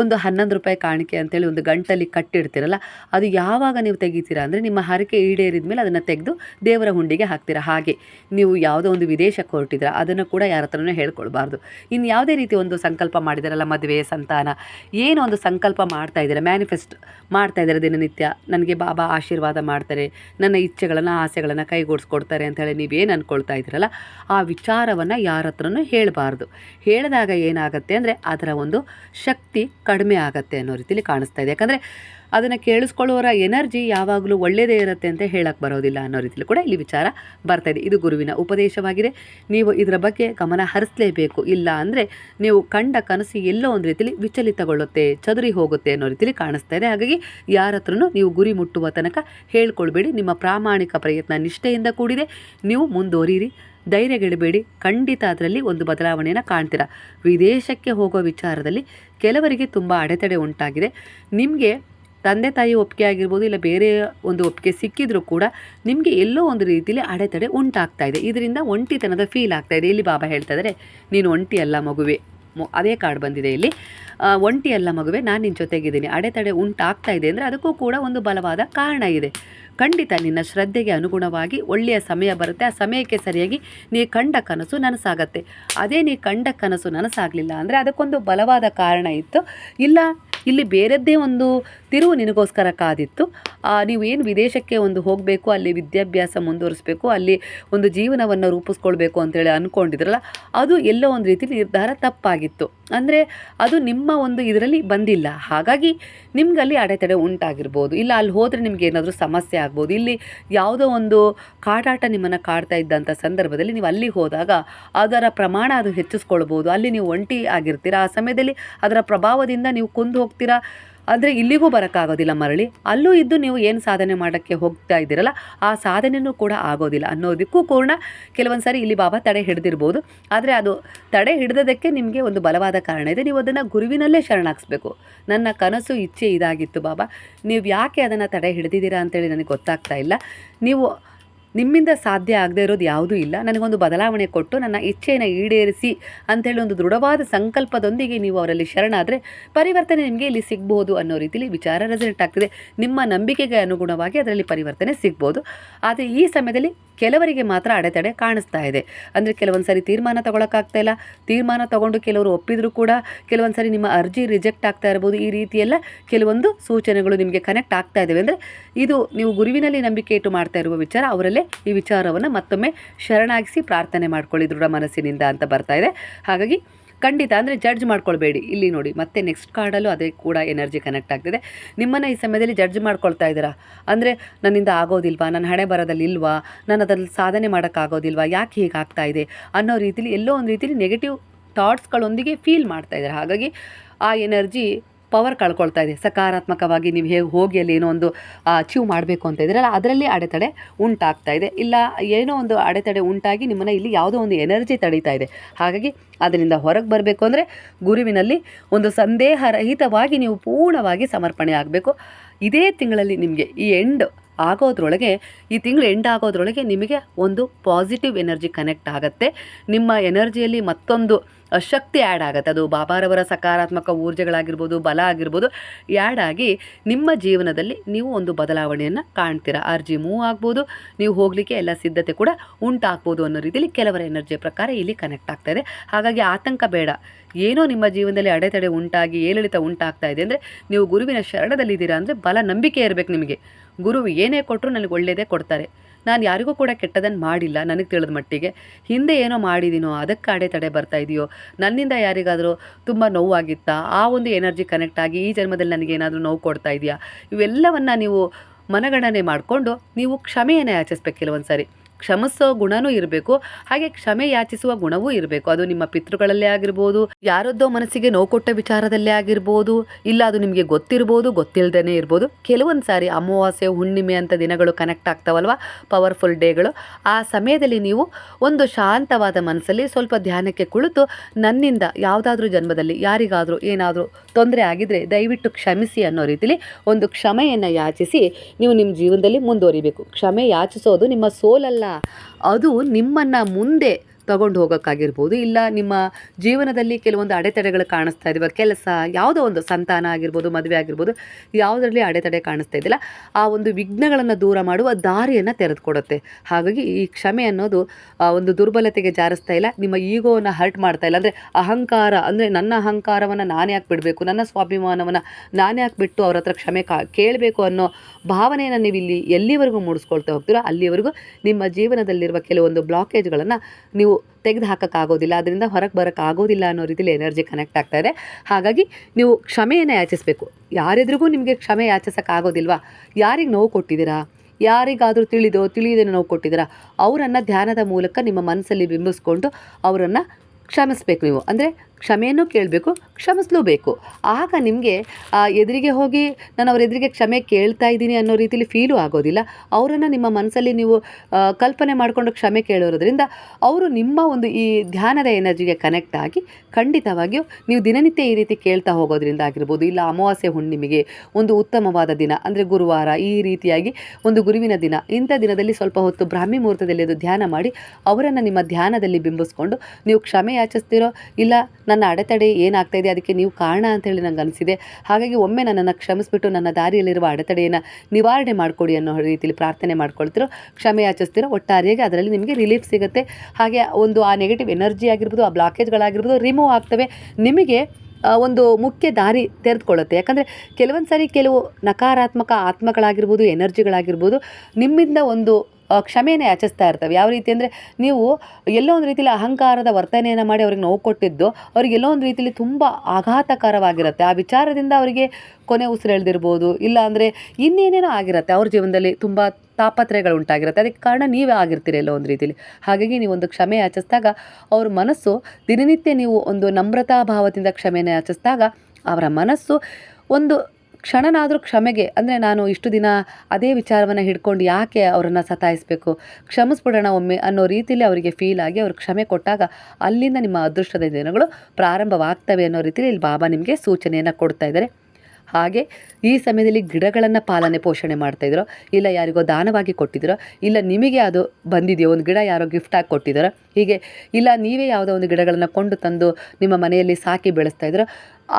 ಒಂದು ಹನ್ನೊಂದು ರೂಪಾಯಿ ಕಾಣಿಕೆ ಅಂತೇಳಿ ಒಂದು ಗಂಟಲ್ಲಿ ಕಟ್ಟಿಡ್ತೀರಲ್ಲ ಅದು ಯಾವಾಗ ನೀವು ತೆಗಿತೀರಾ ಅಂದರೆ ನಿಮ್ಮ ಹರಕೆ ಈಡೇರಿದ ಮೇಲೆ ಅದನ್ನು ತೆಗೆದು ದೇವರ ಹುಂಡಿಗೆ ಹಾಕ್ತೀರಾ. ಹಾಗೆ ನೀವು ಯಾವುದೋ ಒಂದು ವಿದೇಶಕ್ಕೆ ಕೊರಟಿದ್ರ ಅದನ್ನು ಕೂಡ ಯಾರ ಹತ್ರನೂ ಹೇಳ್ಕೊಳ್ಬಾರ್ದು. ಇನ್ನು ಯಾವುದೇ ರೀತಿ ಒಂದು ಸಂಕಲ್ಪ ಮಾಡಿದಾರಲ್ಲ ಮದುವೆ, ಸಂತಾನ, ಏನೋ ಒಂದು ಸಂಕಲ್ಪ ಮಾಡ್ತಾ ಇದ್ದೀರಾ ಮ್ಯಾನಿಫೆಸ್ಟ್ ಮಾಡ್ತಾ ದಿನನಿತ್ಯ ನನಗೆ ಬಾಬಾ ಆಶೀರ್ವಾದ ಮಾಡ್ತಾರೆ, ನನ್ನ ಇಚ್ಛೆಗಳನ್ನು, ಆಸೆಗಳನ್ನು ಕೈಗೂಡಿಸ್ಕೊಡ್ತಾರೆ ಅಂಥೇಳಿ ನೀವೇನು ಅಂದ್ಕೊಳ್ತಾ ಇದ್ದೀರಲ್ಲ, ಆ ವಿಚಾರವನ್ನು ಯಾರ ಹತ್ರನೂ ಹೇಳಬಾರ್ದು. ಹೇಳಿದಾಗ ಏನಾಗುತ್ತೆ ಅಂದರೆ ಅದರ ಒಂದು ಶಕ್ತಿ ಕಡಿಮೆ ಆಗುತ್ತೆ ಅನ್ನೋ ರೀತಿಲಿ ಕಾಣಿಸ್ತಾ ಇದೆ. ಯಾಕಂದರೆ ಅದನ್ನು ಕೇಳಿಸ್ಕೊಳ್ಳೋರ ಎನರ್ಜಿ ಯಾವಾಗಲೂ ಒಳ್ಳೆಯದೇ ಇರುತ್ತೆ ಅಂತ ಹೇಳಕ್ಕೆ ಬರೋದಿಲ್ಲ ಅನ್ನೋ ರೀತಿಯಲ್ಲಿ ಕೂಡ ಇಲ್ಲಿ ವಿಚಾರ ಬರ್ತಾ ಇದೆ. ಇದು ಗುರುವಿನ ಉಪದೇಶವಾಗಿದೆ. ನೀವು ಇದರ ಬಗ್ಗೆ ಗಮನ ಹರಿಸಲೇಬೇಕು. ಇಲ್ಲ ಅಂದರೆ ನೀವು ಕಂಡ ಕನಸು ಎಲ್ಲೋ ಒಂದು ರೀತಿಯಲ್ಲಿ ವಿಚಲಿತಗೊಳ್ಳುತ್ತೆ, ಚದುರಿ ಹೋಗುತ್ತೆ ಅನ್ನೋ ರೀತಿಯಲ್ಲಿ ಕಾಣಿಸ್ತಾ ಇದೆ. ಹಾಗಾಗಿ ಯಾರ ಹತ್ರನೂ ನೀವು ಗುರಿ ಮುಟ್ಟುವ ತನಕ ಹೇಳ್ಕೊಳ್ಬೇಡಿ. ನಿಮ್ಮ ಪ್ರಾಮಾಣಿಕ ಪ್ರಯತ್ನ ನಿಷ್ಠೆಯಿಂದ ಕೂಡಿದೆ. ನೀವು ಮುಂದುವರಿಯಿರಿ. ಧೈರ್ಯಗೆಡಬೇಡಿ. ಖಂಡಿತ ಅದರಲ್ಲಿ ಒಂದು ಬದಲಾವಣೆಯನ್ನು ಕಾಣ್ತೀರಾ. ವಿದೇಶಕ್ಕೆ ಹೋಗೋ ವಿಚಾರದಲ್ಲಿ ಕೆಲವರಿಗೆ ತುಂಬ ಅಡೆತಡೆ ಉಂಟಾಗಿದೆ. ನಿಮಗೆ ತಂದೆ ತಾಯಿ ಒಪ್ಪಿಗೆ ಆಗಿರ್ಬೋದು, ಇಲ್ಲ ಬೇರೆ ಒಂದು ಒಪ್ಪಿಗೆ ಸಿಕ್ಕಿದ್ರೂ ಕೂಡ ನಿಮಗೆ ಎಲ್ಲೋ ಒಂದು ರೀತಿಯಲ್ಲಿ ಅಡೆತಡೆ ಉಂಟಾಗ್ತಾ ಇದೆ. ಇದರಿಂದ ಒಂಟಿತನದ ಫೀಲ್ ಆಗ್ತಾ ಇದೆ. ಇಲ್ಲಿ ಬಾಬಾ ಹೇಳ್ತಾ ಇದ್ದಾರೆ ನೀನು ಒಂಟಿ ಅಲ್ಲ ಮಗುವೆ. ಅದೇ ಕಾರ್ಡ್ ಬಂದಿದೆ ಇಲ್ಲಿ. ಒಂಟಿ ಅಲ್ಲ ಮಗುವೆ, ನಾನು ನಿನ್ನ ಜೊತೆಗಿದ್ದೀನಿ. ಅಡೆತಡೆ ಉಂಟಾಗ್ತಾ ಇದೆ ಅಂದರೆ ಅದಕ್ಕೂ ಕೂಡ ಒಂದು ಬಲವಾದ ಕಾರಣ ಇದೆ. ಖಂಡಿತ ನಿನ್ನ ಶ್ರದ್ಧೆಗೆ ಅನುಗುಣವಾಗಿ ಒಳ್ಳೆಯ ಸಮಯ ಬರುತ್ತೆ. ಆ ಸಮಯಕ್ಕೆ ಸರಿಯಾಗಿ ನೀ ಕಂಡ ಕನಸು ನನಸಾಗತ್ತೆ. ಅದೇ ನೀ ಕಂಡ ಕನಸು ನನಸಾಗಲಿಲ್ಲ ಅಂದರೆ ಅದಕ್ಕೊಂದು ಬಲವಾದ ಕಾರಣ ಇತ್ತು. ಇಲ್ಲ, ಇಲ್ಲಿ ಬೇರೆದ್ದೇ ಒಂದು ತಿರುವು ನಿನಗೋಸ್ಕರ ಕಾದಿತ್ತು. ನೀವು ಏನು ವಿದೇಶಕ್ಕೆ ಒಂದು ಹೋಗಬೇಕು, ಅಲ್ಲಿ ವಿದ್ಯಾಭ್ಯಾಸ ಮುಂದುವರಿಸಬೇಕು, ಅಲ್ಲಿ ಒಂದು ಜೀವನವನ್ನು ರೂಪಿಸ್ಕೊಳ್ಬೇಕು ಅಂತೇಳಿ ಅಂದ್ಕೊಂಡಿದ್ರಲ್ಲ ಅದು ಎಲ್ಲೋ ಒಂದು ರೀತಿ ನಿರ್ಧಾರ ತಪ್ಪಾಗಿತ್ತು. ಅಂದರೆ ಅದು ನಿಮ್ಮ ಒಂದು ಇದರಲ್ಲಿ ಬಂದಿಲ್ಲ. ಹಾಗಾಗಿ ನಿಮಗಲ್ಲಿ ಅಡೆತಡೆ ಉಂಟಾಗಿರ್ಬೋದು. ಇಲ್ಲ, ಅಲ್ಲಿ ಹೋದರೆ ನಿಮಗೆ ಏನಾದರೂ ಸಮಸ್ಯೆ ಆಗ್ಬೋದು. ಇಲ್ಲಿ ಯಾವುದೋ ಒಂದು ಕಾಟಾಟ ನಿಮ್ಮನ್ನು ಕಾಡ್ತಾ ಇದ್ದಂಥ ಸಂದರ್ಭದಲ್ಲಿ ನೀವು ಅಲ್ಲಿ ಹೋದಾಗ ಅದರ ಪ್ರಮಾಣ ಅದು ಹೆಚ್ಚಿಸ್ಕೊಳ್ಬೋದು. ಅಲ್ಲಿ ನೀವು ಒಂಟಿ ಆಗಿರ್ತೀರ? ಆ ಸಮಯದಲ್ಲಿ ಅದರ ಪ್ರಭಾವದಿಂದ ನೀವು ಕುಂದು ಹೋಗ್ತೀರಾ? ಆದರೆ ಇಲ್ಲಿಗೂ ಬರೋಕ್ಕಾಗೋದಿಲ್ಲ ಮರಳಿ. ಅಲ್ಲೂ ಇದ್ದು ನೀವು ಏನು ಸಾಧನೆ ಮಾಡೋಕ್ಕೆ ಹೋಗ್ತಾ ಇದ್ದೀರಲ್ಲ, ಆ ಸಾಧನೆಯೂ ಕೂಡ ಆಗೋದಿಲ್ಲ ಅನ್ನೋದಕ್ಕೂ ಕೂಡ ಕೆಲವೊಂದು ಸಾರಿ ಇಲ್ಲಿ ಬಾಬಾ ತಡೆ ಹಿಡಿದಿರ್ಬೋದು. ಆದರೆ ಅದು ತಡೆ ಹಿಡಿದದಕ್ಕೆ ನಿಮಗೆ ಒಂದು ಬಲವಾದ ಕಾರಣ ಇದೆ. ನೀವು ಅದನ್ನು ಗುರುವಿನಲ್ಲೇ ಶರಣಾಗಿಸ್ಬೇಕು. ನನ್ನ ಕನಸು ಇಚ್ಛೆ ಇದಾಗಿತ್ತು ಬಾಬಾ. ನೀವು ಯಾಕೆ ಅದನ್ನು ತಡೆ ಹಿಡಿದಿದ್ದೀರಾ ಅಂತೇಳಿ ನನಗೆ ಗೊತ್ತಾಗ್ತಾ ಇಲ್ಲ. ನೀವು ನಿಮ್ಮಿಂದ ಸಾಧ್ಯ ಆಗದೇ ಇರೋದು ಯಾವುದೂ ಇಲ್ಲ. ನನಗೊಂದು ಬದಲಾವಣೆ ಕೊಟ್ಟು ನನ್ನ ಇಚ್ಛೆಯನ್ನು ಈಡೇರಿಸಿ ಅಂಥೇಳಿ ಒಂದು ದೃಢವಾದ ಸಂಕಲ್ಪದೊಂದಿಗೆ ನೀವು ಅವರಲ್ಲಿ ಶರಣಾದರೆ ಪರಿವರ್ತನೆ ನಿಮಗೆ ಇಲ್ಲಿ ಸಿಗ್ಬೋದು ಅನ್ನೋ ರೀತಿಲಿ ವಿಚಾರ ರೆಸಲ್ಟ್ ಆಗ್ತಿದೆ. ನಿಮ್ಮ ನಂಬಿಕೆಗೆ ಅನುಗುಣವಾಗಿ ಅದರಲ್ಲಿ ಪರಿವರ್ತನೆ ಸಿಗ್ಬೋದು. ಆದರೆ ಈ ಸಮಯದಲ್ಲಿ ಕೆಲವರಿಗೆ ಮಾತ್ರ ಅಡೆತಡೆ ಕಾಣಿಸ್ತಾ ಇದೆ. ಅಂದರೆ ಕೆಲವೊಂದು ಸಾರಿ ತೀರ್ಮಾನ ತಗೊಳಕ್ಕಾಗ್ತಾ ಇಲ್ಲ. ತೀರ್ಮಾನ ತಗೊಂಡು ಕೆಲವರು ಒಪ್ಪಿದರೂ ಕೂಡ ಕೆಲವೊಂದು ಸಾರಿ ನಿಮ್ಮ ಅರ್ಜಿ ರಿಜೆಕ್ಟ್ ಆಗ್ತಾ ಇರ್ಬೋದು. ಈ ರೀತಿಯೆಲ್ಲ ಕೆಲವೊಂದು ಸೂಚನೆಗಳು ನಿಮಗೆ ಕನೆಕ್ಟ್ ಆಗ್ತಾ ಇದ್ದಾವೆ ಅಂದರೆ ಇದು ನೀವು ಗುರುವಿನಲ್ಲಿ ನಂಬಿಕೆ ಇಟ್ಟು ಮಾಡ್ತಾ ಇರುವ ವಿಚಾರ, ಅವರಲ್ಲೇ ಈ ವಿಚಾರವನ್ನು ಮತ್ತೊಮ್ಮೆ ಶರಣಾಗಿಸಿ ಪ್ರಾರ್ಥನೆ ಮಾಡ್ಕೊಳ್ಳಿ ದೃಢ ಮನಸ್ಸಿನಿಂದ ಅಂತ ಬರ್ತಾ ಇದೆ. ಹಾಗಾಗಿ ಖಂಡಿತ ಅಂದರೆ ಜಡ್ಜ್ ಮಾಡ್ಕೊಳ್ಬೇಡಿ. ಇಲ್ಲಿ ನೋಡಿ, ಮತ್ತೆ ನೆಕ್ಸ್ಟ್ ಕಾರ್ಡಲ್ಲೂ ಅದೇ ಕೂಡ ಎನರ್ಜಿ ಕನೆಕ್ಟ್ ಆಗ್ತಿದೆ. ನಿಮ್ಮನ್ನು ಈ ಸಮಯದಲ್ಲಿ ಜಡ್ಜ್ ಮಾಡ್ಕೊಳ್ತಾ ಇದ್ದೀರಾ? ಅಂದರೆ ನನ್ನಿಂದ ಆಗೋದಿಲ್ವಾ? ನನ್ನ ಹಣೆ ಬರೋದಲ್ಲಿ ಇಲ್ವಾ ನಾನು ಅದರಲ್ಲಿ ಸಾಧನೆ ಮಾಡೋಕ್ಕಾಗೋದಿಲ್ವಾ? ಯಾಕೆ ಹೀಗೆ ಆಗ್ತಾ ಇದೆ? ಅನ್ನೋ ರೀತಿಲಿ ಎಲ್ಲೋ ಒಂದು ರೀತಿಲಿ ನೆಗೆಟಿವ್ ಥಾಟ್ಸ್ಗಳೊಂದಿಗೆ ಫೀಲ್ ಮಾಡ್ತಾ ಇದ್ದಾರೆ? ಹಾಗಾಗಿ ಆ ಎನರ್ಜಿ ಪವರ್ ಕಳ್ಕೊಳ್ತಾ ಇದೆ. ಸಕಾರಾತ್ಮಕವಾಗಿ ನೀವು ಹೇಗೆ ಹೋಗಿ ಅಲ್ಲಿ ಏನೋ ಒಂದು ಅಚೀವ್ ಮಾಡಬೇಕು ಅಂತ ಇದ್ರಲ್ಲ ಅದರಲ್ಲಿ ಅಡೆತಡೆ ಉಂಟಾಗ್ತಾ ಇದೆ. ಇಲ್ಲ, ಏನೋ ಒಂದು ಅಡೆತಡೆ ಉಂಟಾಗಿ ನಿಮ್ಮನ್ನು ಇಲ್ಲಿ ಯಾವುದೋ ಒಂದು ಎನರ್ಜಿ ತಡೀತಾ ಇದೆ. ಹಾಗಾಗಿ ಅದರಿಂದ ಹೊರಗೆ ಬರಬೇಕು ಅಂದರೆ ಗುರುವಿನಲ್ಲಿ ಒಂದು ಸಂದೇಹರಹಿತವಾಗಿ ನೀವು ಪೂರ್ಣವಾಗಿ ಸಮರ್ಪಣೆ ಆಗಬೇಕು. ಇದೇ ತಿಂಗಳಲ್ಲಿ ನಿಮಗೆ ಈ ಎಂಡ್ ಆಗೋದ್ರೊಳಗೆ, ಈ ತಿಂಗಳು ಎಂಡ್ ಆಗೋದ್ರೊಳಗೆ ನಿಮಗೆ ಒಂದು ಪಾಸಿಟಿವ್ ಎನರ್ಜಿ ಕನೆಕ್ಟ್ ಆಗುತ್ತೆ. ನಿಮ್ಮ ಎನರ್ಜಿಯಲ್ಲಿ ಮತ್ತೊಂದು ಶಕ್ತಿ ಆ್ಯಡ್ ಆಗುತ್ತೆ. ಅದು ಬಾಬಾರವರ ಸಕಾರಾತ್ಮಕ ಊರ್ಜೆಗಳಾಗಿರ್ಬೋದು, ಬಲ ಆಗಿರ್ಬೋದು ಆ್ಯಡ್ ಆಗಿ ನಿಮ್ಮ ಜೀವನದಲ್ಲಿ ನೀವು ಒಂದು ಬದಲಾವಣೆಯನ್ನು ಕಾಣ್ತೀರಾ. ಅರ್ಜಿ ಮೂವ್ ಆಗ್ಬೋದು, ನೀವು ಹೋಗಲಿಕ್ಕೆ ಎಲ್ಲ ಸಿದ್ಧತೆ ಕೂಡ ಉಂಟಾಗ್ಬೋದು ಅನ್ನೋ ರೀತಿಯಲ್ಲಿ ಕೆಲವರ ಎನರ್ಜಿ ಪ್ರಕಾರ ಇಲ್ಲಿ ಕನೆಕ್ಟ್ ಆಗ್ತಾ ಇದೆ. ಹಾಗಾಗಿ ಆತಂಕ ಬೇಡ. ಏನೋ ನಿಮ್ಮ ಜೀವನದಲ್ಲಿ ಅಡೆತಡೆ ಉಂಟಾಗಿ, ಏರಿಳಿತ ಉಂಟಾಗ್ತಾ ಇದೆ ಅಂದರೆ ನೀವು ಗುರುವಿನ ಶರಣದಲ್ಲಿದ್ದೀರಾ ಅಂದರೆ ಬಲ ನಂಬಿಕೆ ಇರಬೇಕು ನಿಮಗೆ. ಗುರು ಏನೇ ಕೊಟ್ಟರು ನನಗೆ ಒಳ್ಳೆಯದೇ ಕೊಡ್ತಾರೆ. ನಾನು ಯಾರಿಗೂ ಕೂಡ ಕೆಟ್ಟದನ್ನು ಮಾಡಿಲ್ಲ, ನನಗೆ ತಿಳಿದ ಮಟ್ಟಿಗೆ. ಹಿಂದೆ ಏನೋ ಮಾಡಿದ್ದೀನೋ ಅದಕ್ಕೆ ಅಡೆತಡೆ ಬರ್ತಾ ಇದೆಯೋ, ನನ್ನಿಂದ ಯಾರಿಗಾದರೂ ತುಂಬ ನೋವಾಗಿತ್ತಾ? ಆ ಒಂದು ಎನರ್ಜಿ ಕನೆಕ್ಟ್ ಆಗಿ ಈ ಜನ್ಮದಲ್ಲಿ ನನಗೇನಾದರೂ ನೋವು ಕೊಡ್ತಾ ಇದೆಯಾ? ಇವೆಲ್ಲವನ್ನು ನೀವು ಮನಗಣನೆ ಮಾಡಿಕೊಂಡು ನೀವು ಕ್ಷಮೆಯನ್ನು ಆಚರಿಸ್ಬೇಕು ಕೆಲವೊಂದು ಸಾರಿ ಕ್ಷಮಿಸೋ ಗುಣನೂ ಇರಬೇಕು, ಹಾಗೆ ಕ್ಷಮೆ ಯಾಚಿಸುವ ಗುಣವೂ ಇರಬೇಕು. ಅದು ನಿಮ್ಮ ಪಿತೃಗಳಲ್ಲೇ ಆಗಿರ್ಬೋದು, ಯಾರದ್ದೋ ಮನಸ್ಸಿಗೆ ನೋವು ಕೊಟ್ಟ ವಿಚಾರದಲ್ಲೇ ಆಗಿರ್ಬೋದು, ಇಲ್ಲ ಅದು ನಿಮಗೆ ಗೊತ್ತಿರ್ಬೋದು ಗೊತ್ತಿಲ್ಲದೇ ಇರ್ಬೋದು. ಕೆಲವೊಂದು ಸಾರಿ ಅಮಾವಾಸ್ಯೆ, ಹುಣ್ಣಿಮೆ ಅಂತ ದಿನಗಳು ಕನೆಕ್ಟ್ ಆಗ್ತಾವಲ್ವ? ಪವರ್ಫುಲ್ ಡೇಗಳು ಆ ಸಮಯದಲ್ಲಿ ನೀವು ಒಂದು ಶಾಂತವಾದ ಮನಸ್ಸಲ್ಲಿ ಸ್ವಲ್ಪ ಧ್ಯಾನಕ್ಕೆ ಕುಳಿತು, ನನ್ನಿಂದ ಯಾವುದಾದ್ರೂ ಜನ್ಮದಲ್ಲಿ, ಯಾರಿಗಾದರೂ ಏನಾದರೂ ತೊಂದರೆ ಆಗಿದ್ರೆ ದಯವಿಟ್ಟು ಕ್ಷಮಿಸಿ ಅನ್ನೋ ರೀತಿಲಿ ಒಂದು ಕ್ಷಮೆಯನ್ನು ಯಾಚಿಸಿ ನೀವು ನಿಮ್ಮ ಜೀವನದಲ್ಲಿ ಮುಂದುವರಿಬೇಕು. ಕ್ಷಮೆ ಯಾಚಿಸೋದು ನಿಮ್ಮ ಸೋಲಲ್ಲ ಅದು ನಿಮ್ಮನ್ನು ಮುಂದೆ ತಗೊಂಡು ಹೋಗೋಕ್ಕಾಗಿರ್ಬೋದು, ಇಲ್ಲ ನಿಮ್ಮ ಜೀವನದಲ್ಲಿ ಕೆಲವೊಂದು ಅಡೆತಡೆಗಳು ಕಾಣಿಸ್ತಾ ಇದ್ದಾವೆ, ಕೆಲಸ, ಯಾವುದೋ ಒಂದು ಸಂತಾನ ಆಗಿರ್ಬೋದು, ಮದುವೆ ಆಗಿರ್ಬೋದು, ಯಾವುದರಲ್ಲಿ ಅಡೆತಡೆ ಕಾಣಿಸ್ತಾ ಇದ್ದಿಲ್ಲ, ಆ ಒಂದು ವಿಘ್ನಗಳನ್ನು ದೂರ ಮಾಡುವ ದಾರಿಯನ್ನು ತೆರೆದುಕೊಡುತ್ತೆ. ಹಾಗಾಗಿ ಈ ಕ್ಷಮೆ ಅನ್ನೋದು ಒಂದು ದುರ್ಬಲತೆಗೆ ಜಾರಿಸ್ತಾ ಇಲ್ಲ, ನಿಮ್ಮ ಈಗೋವನ್ನು ಹರ್ಟ್ ಮಾಡ್ತಾ ಇಲ್ಲ. ಅಂದರೆ ಅಹಂಕಾರ, ಅಂದರೆ ನನ್ನ ಅಹಂಕಾರವನ್ನು ನಾನೇ ಯಾಕೆ ಬಿಡಬೇಕು ನನ್ನ ಸ್ವಾಭಿಮಾನವನ್ನು ನಾನೇ ಯಾಕೆ ಬಿಟ್ಟು ಅವ್ರ ಹತ್ರ ಕ್ಷಮೆ ಕಾ, ಕೇಳಬೇಕು ಅನ್ನೋ ಭಾವನೆಯನ್ನು ನೀವು ಇಲ್ಲಿ ಎಲ್ಲಿವರೆಗೂ ಮೂಡಿಸ್ಕೊಳ್ತಾ ಹೋಗ್ತೀರೋ, ಅಲ್ಲಿವರೆಗೂ ನಿಮ್ಮ ಜೀವನದಲ್ಲಿರುವ ಕೆಲವೊಂದು ಬ್ಲಾಕೇಜ್ಗಳನ್ನು ನೀವು ತೆಗೆದು ಹಾಕೋಕ್ಕಾಗೋದಿಲ್ಲ ಅದರಿಂದ ಹೊರಗೆ ಬರೋಕ್ಕಾಗೋದಿಲ್ಲ ಅನ್ನೋ ರೀತಿಲಿ ಎನರ್ಜಿ ಕನೆಕ್ಟ್ ಆಗ್ತಾ ಇದೆ. ಹಾಗಾಗಿ ನೀವು ಕ್ಷಮೆಯನ್ನು ಯಾಚಿಸಬೇಕು. ಯಾರೆದ್ರಿಗೂ ನಿಮಗೆ ಕ್ಷಮೆ ಯಾಚಿಸೋಕ್ಕಾಗೋದಿಲ್ವಾ? ಯಾರಿಗೆ ನೋವು ಕೊಟ್ಟಿದ್ದೀರಾ? ಯಾರಿಗಾದರೂ ತಿಳಿದೋ ತಿಳಿಯದೇನೋ ನೋವು ಕೊಟ್ಟಿದ್ದೀರಾ? ಅವರನ್ನು ಧ್ಯಾನದ ಮೂಲಕ ನಿಮ್ಮ ಮನಸ್ಸಲ್ಲಿ ಬಿಂಬಿಸ್ಕೊಂಡು ಅವರನ್ನು ಕ್ಷಮಿಸ್ಬೇಕು ನೀವು. ಅಂದರೆ ಕ್ಷಮೆಯನ್ನು ಕೇಳಬೇಕು, ಕ್ಷಮಿಸ್ಲೂಬೇಕು. ಆಗ ನಿಮಗೆ ಎದುರಿಗೆ ಹೋಗಿ ನಾನು ಅವ್ರ ಎದುರಿಗೆ ಕ್ಷಮೆ ಕೇಳ್ತಾ ಇದ್ದೀನಿ ಅನ್ನೋ ರೀತಿಲಿ ಫೀಲು ಆಗೋದಿಲ್ಲ. ಅವರನ್ನು ನಿಮ್ಮ ಮನಸ್ಸಲ್ಲಿ ನೀವು ಕಲ್ಪನೆ ಮಾಡಿಕೊಂಡು ಕ್ಷಮೆ ಕೇಳೋದ್ರಿಂದ ಅವರು ನಿಮ್ಮ ಒಂದು ಈ ಧ್ಯಾನದ ಎನರ್ಜಿಗೆ ಕನೆಕ್ಟ್ ಆಗಿ ಖಂಡಿತವಾಗಿಯೂ ನೀವು ದಿನನಿತ್ಯ ಈ ರೀತಿ ಕೇಳ್ತಾ ಹೋಗೋದ್ರಿಂದ ಆಗಿರ್ಬೋದು, ಇಲ್ಲ ಅಮಾವಾಸ್ಯೆ ಹುಣ್ಣಿಮೆಗೆ ಒಂದು ಉತ್ತಮವಾದ ದಿನ, ಅಂದರೆ ಗುರುವಾರ ಈ ರೀತಿಯಾಗಿ ಒಂದು ಗುರುವಿನ ದಿನ, ಇಂಥ ದಿನದಲ್ಲಿ ಸ್ವಲ್ಪ ಹೊತ್ತು ಬ್ರಾಹ್ಮಿ ಮುಹೂರ್ತದಲ್ಲಿ ಅದು ಧ್ಯಾನ ಮಾಡಿ ಅವರನ್ನು ನಿಮ್ಮ ಧ್ಯಾನದಲ್ಲಿ ಬಿಂಬಿಸ್ಕೊಂಡು ನೀವು ಕ್ಷಮೆ ಯಾಚಿಸ್ತಿರೋ, ಇಲ್ಲ ನನ್ನ ಅಡೆತಡೆ ಏನಾಗ್ತಾ ಇದೆ, ಅದಕ್ಕೆ ನೀವು ಕಾರಣ ಅಂತೇಳಿ ನಂಗೆ ಅನಿಸಿದೆ. ಹಾಗಾಗಿ ಒಮ್ಮೆ ನನ್ನನ್ನು ಕ್ಷಮಿಸ್ಬಿಟ್ಟು ನನ್ನ ದಾರಿಯಲ್ಲಿರುವ ಅಡೆತಡೆಯನ್ನು ನಿವಾರಣೆ ಮಾಡಿಕೊಡಿ ಅನ್ನೋ ರೀತಿಯಲ್ಲಿ ಪ್ರಾರ್ಥನೆ ಮಾಡ್ಕೊಳ್ತಿರೋ ಕ್ಷಮೆ ಯಾಚಿಸ್ತಿರೋ ಒಟ್ಟಾರೆಯಾಗಿ ಅದರಲ್ಲಿ ನಿಮಗೆ ರಿಲೀಫ್ ಸಿಗುತ್ತೆ. ಹಾಗೆ ಒಂದು ಆ ನೆಗೆಟಿವ್ ಎನರ್ಜಿ ಆಗಿರ್ಬೋದು, ಆ ಬ್ಲಾಕೇಜ್ಗಳಾಗಿರ್ಬೋದು ರಿಮೂವ್ ಆಗ್ತವೆ. ನಿಮಗೆ ಒಂದು ಮುಖ್ಯ ದಾರಿ ತೆರೆದುಕೊಳ್ಳುತ್ತೆ. ಯಾಕಂದರೆ ಕೆಲವೊಂದು ಸಾರಿ ಕೆಲವು ನಕಾರಾತ್ಮಕ ಆತ್ಮಗಳಾಗಿರ್ಬೋದು ಎನರ್ಜಿಗಳಾಗಿರ್ಬೋದು ನಿಮ್ಮಿಂದ ಒಂದು ಕ್ಷಮೆಯನ್ನು ಯಾಚಿಸ್ತಾ ಇರ್ತವೆ. ಯಾವ ರೀತಿ ಅಂದರೆ ನೀವು ಎಲ್ಲೋ ಒಂದು ರೀತಿಯಲ್ಲಿ ಅಹಂಕಾರದ ವರ್ತನೆಯನ್ನು ಮಾಡಿ ಅವ್ರಿಗೆ ನೋವು ಕೊಟ್ಟಿದ್ದು, ಅವ್ರಿಗೆ ಎಲ್ಲೋ ಒಂದು ರೀತಿಯಲ್ಲಿ ತುಂಬ ಆಘಾತಕರವಾಗಿರುತ್ತೆ. ಆ ವಿಚಾರದಿಂದ ಅವರಿಗೆ ಕೊನೆ ಉಸಿರೆಳ್ದಿರ್ಬೋದು ಇಲ್ಲ ಅಂದರೆ ಇನ್ನೇನೇನೋ ಆಗಿರುತ್ತೆ. ಅವ್ರ ಜೀವನದಲ್ಲಿ ತುಂಬ ತಾಪತ್ರಯಗಳು ಉಂಟಾಗಿರುತ್ತೆ. ಅದಕ್ಕೆ ಕಾರಣ ನೀವೇ ಆಗಿರ್ತೀರಿ ಎಲ್ಲೋ ಒಂದು ರೀತಿಯಲ್ಲಿ ಹಾಗಾಗಿ ನೀವು ಒಂದು ಕ್ಷಮೆ ಯಾಚಿಸಿದಾಗ ಅವ್ರ ಮನಸ್ಸು ದಿನನಿತ್ಯ ನೀವು ಒಂದು ನಮ್ರತಾ ಭಾವದಿಂದ ಕ್ಷಮೆಯನ್ನು ಯಾಚಿಸಿದಾಗ ಅವರ ಮನಸ್ಸು ಒಂದು ಕ್ಷಣನಾದರೂ ಕ್ಷಮೆಗೆ, ಅಂದರೆ ನಾನು ಇಷ್ಟು ದಿನ ಅದೇ ವಿಚಾರವನ್ನು ಹಿಡ್ಕೊಂಡು ಯಾಕೆ ಅವರನ್ನು ಸತಾಯಿಸಬೇಕು? ಕ್ಷಮಿಸ್ಬಿಡೋಣ ಒಮ್ಮೆ ಅನ್ನೋ ರೀತಿಯಲ್ಲಿ ಅವರಿಗೆ ಫೀಲ್ ಆಗಿ ಅವರು ಕ್ಷಮೆ ಕೊಟ್ಟಾಗ ಅಲ್ಲಿಂದ ನಿಮ್ಮ ಅದೃಷ್ಟದ ದಿನಗಳು ಪ್ರಾರಂಭವಾಗ್ತವೆ ಅನ್ನೋ ರೀತಿಯಲ್ಲಿ ಇಲ್ಲಿ ಬಾಬಾ ನಿಮಗೆ ಸೂಚನೆಯನ್ನು ಕೊಡ್ತಾ ಇದ್ದಾರೆ. ಹಾಗೆ ಈ ಸಮಯದಲ್ಲಿ ಗಿಡಗಳನ್ನು ಪಾಲನೆ ಪೋಷಣೆ ಮಾಡ್ತಾಯಿದ್ರೋ ಇಲ್ಲ ಯಾರಿಗೋ ದಾನವಾಗಿ ಕೊಟ್ಟಿದ್ದೀರೋ ಇಲ್ಲ ನಿಮಗೆ ಅದು ಬಂದಿದೆಯೋ, ಒಂದು ಗಿಡ ಯಾರೋ ಗಿಫ್ಟಾಗಿ ಕೊಟ್ಟಿದ್ದಾರೋ, ಹೀಗೆ, ಇಲ್ಲ ನೀವೇ ಯಾವುದೋ ಒಂದು ಗಿಡಗಳನ್ನು ಕೊಂಡು ತಂದು ನಿಮ್ಮ ಮನೆಯಲ್ಲಿ ಸಾಕಿ ಬೆಳೆಸ್ತಾ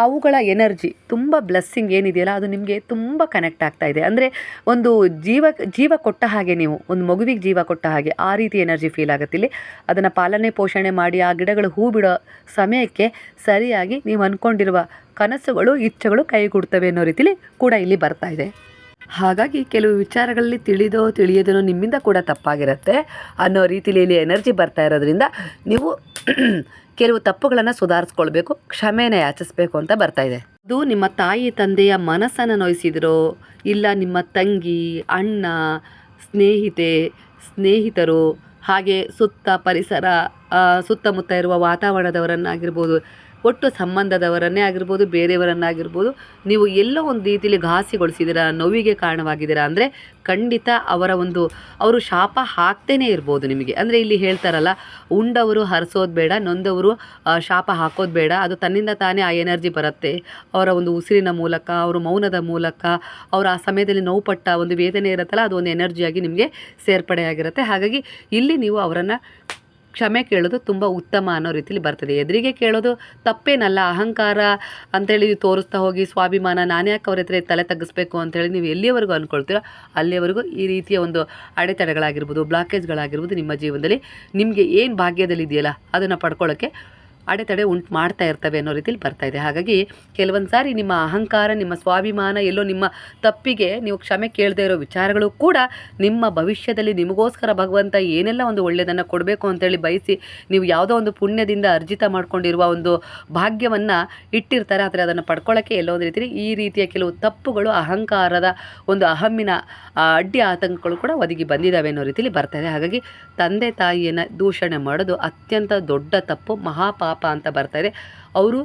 ಅವುಗಳ ಎನರ್ಜಿ ತುಂಬ ಬ್ಲೆಸ್ಸಿಂಗ್ ಏನಿದೆಯಲ್ಲ, ಅದು ನಿಮಗೆ ತುಂಬ ಕನೆಕ್ಟ್ ಆಗ್ತಾ ಇದೆ. ಅಂದರೆ ಒಂದು ಜೀವ ಜೀವ ಕೊಟ್ಟ ಹಾಗೆ ನೀವು, ಒಂದು ಮಗುವಿಗೆ ಜೀವ ಕೊಟ್ಟ ಹಾಗೆ ಆ ರೀತಿ ಎನರ್ಜಿ ಫೀಲ್ ಆಗುತ್ತೆ. ಇಲ್ಲಿ ಅದನ್ನು ಪಾಲನೆ ಪೋಷಣೆ ಮಾಡಿ ಆ ಗಿಡಗಳು ಹೂ ಬಿಡೋ ಸಮಯಕ್ಕೆ ಸರಿಯಾಗಿ ನೀವು ಅಂದ್ಕೊಂಡಿರುವ ಕನಸುಗಳು, ಇಚ್ಛೆಗಳು ಕೈಗೂಡ್ತವೆ ಅನ್ನೋ ರೀತಿಲಿ ಕೂಡ ಇಲ್ಲಿ ಬರ್ತಾ ಇದೆ. ಹಾಗಾಗಿ ಕೆಲವು ವಿಚಾರಗಳಲ್ಲಿ ತಿಳಿದೋ ತಿಳಿಯದೋ ನಿಮ್ಮಿಂದ ಕೂಡ ತಪ್ಪಾಗಿರುತ್ತೆ ಅನ್ನೋ ರೀತಿಲಿ ಇಲ್ಲಿ ಎನರ್ಜಿ ಬರ್ತಾ ಇರೋದ್ರಿಂದ ನೀವು ಕೆಲವು ತಪ್ಪುಗಳನ್ನು ಸುಧಾರಿಸ್ಕೊಳ್ಬೇಕು, ಕ್ಷಮೆನ ಯಾಚಿಸ್ಬೇಕು ಅಂತ ಬರ್ತಾ ಇದೆ. ಅದು ನಿಮ್ಮ ತಾಯಿ ತಂದೆಯ ಮನಸ್ಸನ್ನು ನೋಯಿಸಿದ್ರು, ಇಲ್ಲ ನಿಮ್ಮ ತಂಗಿ, ಅಣ್ಣ, ಸ್ನೇಹಿತೆ, ಸ್ನೇಹಿತರು, ಹಾಗೆ ಸುತ್ತ ಪರಿಸರ ಸುತ್ತಮುತ್ತ ಇರುವ ವಾತಾವರಣದವರನ್ನಾಗಿರ್ಬೋದು ಒಟ್ಟು ಸಂಬಂಧದವರನ್ನೇ ಆಗಿರ್ಬೋದು, ಬೇರೆಯವರನ್ನಾಗಿರ್ಬೋದು, ನೀವು ಎಲ್ಲೋ ಒಂದು ರೀತಿಯಲ್ಲಿ ಘಾಸಿಗೊಳಿಸಿದ್ದೀರಾ ನೋವಿಗೆ ಕಾರಣವಾಗಿದ್ದೀರಾ ಅಂದರೆ ಖಂಡಿತ ಅವರ ಒಂದು, ಅವರು ಶಾಪ ಹಾಕ್ತೇನೆ ಇರ್ಬೋದು ನಿಮಗೆ. ಅಂದರೆ ಇಲ್ಲಿ ಹೇಳ್ತಾರಲ್ಲ, ಉಂಡವರು ಹರಿಸೋದು ಬೇಡ, ನೊಂದವರು ಶಾಪ ಹಾಕೋದು ಬೇಡ, ಅದು ತನ್ನಿಂದ ತಾನೇ ಆ ಎನರ್ಜಿ ಬರುತ್ತೆ. ಅವರ ಒಂದು ಉಸಿರಿನ ಮೂಲಕ, ಅವರ ಮೌನದ ಮೂಲಕ, ಅವರ ಆ ಸಮಯದಲ್ಲಿ ನೋವು ಪಟ್ಟ ಒಂದು ವೇದನೆ ಇರುತ್ತಲ್ಲ, ಅದು ಒಂದು ಎನರ್ಜಿಯಾಗಿ ನಿಮಗೆ ಸೇರ್ಪಡೆಯಾಗಿರುತ್ತೆ. ಹಾಗಾಗಿ ಇಲ್ಲಿ ನೀವು ಅವರನ್ನು ಕ್ಷಮೆ ಕೇಳೋದು ತುಂಬ ಉತ್ತಮ ಅನ್ನೋ ರೀತಿಲಿ ಬರ್ತದೆ. ಎದುರಿಗೆ ಕೇಳೋದು ತಪ್ಪೇನಲ್ಲ, ಅಹಂಕಾರ ಅಂತೇಳಿ ನೀವು ತೋರಿಸ್ತಾ ಹೋಗಿ, ಸ್ವಾಭಿಮಾನ, ನಾನೇ ಯಾಕೆ ಅವ್ರ ಹತ್ರ ತಲೆ ತಗ್ಗಿಸ್ಬೇಕು ಅಂತೇಳಿ ನೀವು ಎಲ್ಲಿಯವರೆಗೂ ಅಂದ್ಕೊಳ್ತೀರೋ ಅಲ್ಲಿಯವರೆಗೂ ಈ ರೀತಿಯ ಒಂದು ಅಡೆತಡೆಗಳಾಗಿರ್ಬೋದು ಬ್ಲಾಕೇಜ್ಗಳಾಗಿರ್ಬೋದು ನಿಮ್ಮ ಜೀವನದಲ್ಲಿ ನಿಮಗೆ ಏನು ಭಾಗ್ಯದಲ್ಲಿ ಇದೆಯಲ್ಲ ಅದನ್ನು ಪಡ್ಕೊಳ್ಳೋಕ್ಕೆ ಅಡೆತಡೆ ಉಂಟು ಮಾಡ್ತಾ ಇರ್ತವೆ ಅನ್ನೋ ರೀತಿಲಿ ಬರ್ತಾ ಇದೆ. ಹಾಗಾಗಿ ಕೆಲವೊಂದು ಸಾರಿ ನಿಮ್ಮ ಅಹಂಕಾರ, ನಿಮ್ಮ ಸ್ವಾಭಿಮಾನ, ಎಲ್ಲೋ ನಿಮ್ಮ ತಪ್ಪಿಗೆ ನೀವು ಕ್ಷಮೆ ಕೇಳದೇ ಇರೋ ವಿಚಾರಗಳು ಕೂಡ ನಿಮ್ಮ ಭವಿಷ್ಯದಲ್ಲಿ ನಿಮಗೋಸ್ಕರ ಭಗವಂತ ಏನೆಲ್ಲ ಒಂದು ಒಳ್ಳೆಯದನ್ನು ಕೊಡಬೇಕು ಅಂತೇಳಿ ಬಯಸಿ ನೀವು ಯಾವುದೋ ಒಂದು ಪುಣ್ಯದಿಂದ ಅರ್ಜಿತ ಮಾಡ್ಕೊಂಡಿರುವ ಒಂದು ಭಾಗ್ಯವನ್ನು ಇಟ್ಟಿರ್ತಾರೆ, ಆದರೆ ಅದನ್ನು ಪಡ್ಕೊಳ್ಳೋಕ್ಕೆ ಎಲ್ಲೋ ಒಂದು ರೀತಿಯಲ್ಲಿ ಈ ರೀತಿಯ ಕೆಲವು ತಪ್ಪುಗಳು, ಅಹಂಕಾರದ ಒಂದು ಅಹಮ್ಮಿನ ಅಡ್ಡಿ ಆತಂಕಗಳು ಕೂಡ ಒದಗಿ ಬಂದಿದ್ದಾವೆ ಅನ್ನೋ ರೀತಿಯಲ್ಲಿ ಬರ್ತಾ ಹಾಗಾಗಿ ತಂದೆ ತಾಯಿಯನ್ನು ದೂಷಣೆ ಮಾಡೋದು ಅತ್ಯಂತ ದೊಡ್ಡ ತಪ್ಪು. ಮಹಾಪಾಪ ಅಂತ ಬರ್ತಾ ಇದೆ. ಅವರು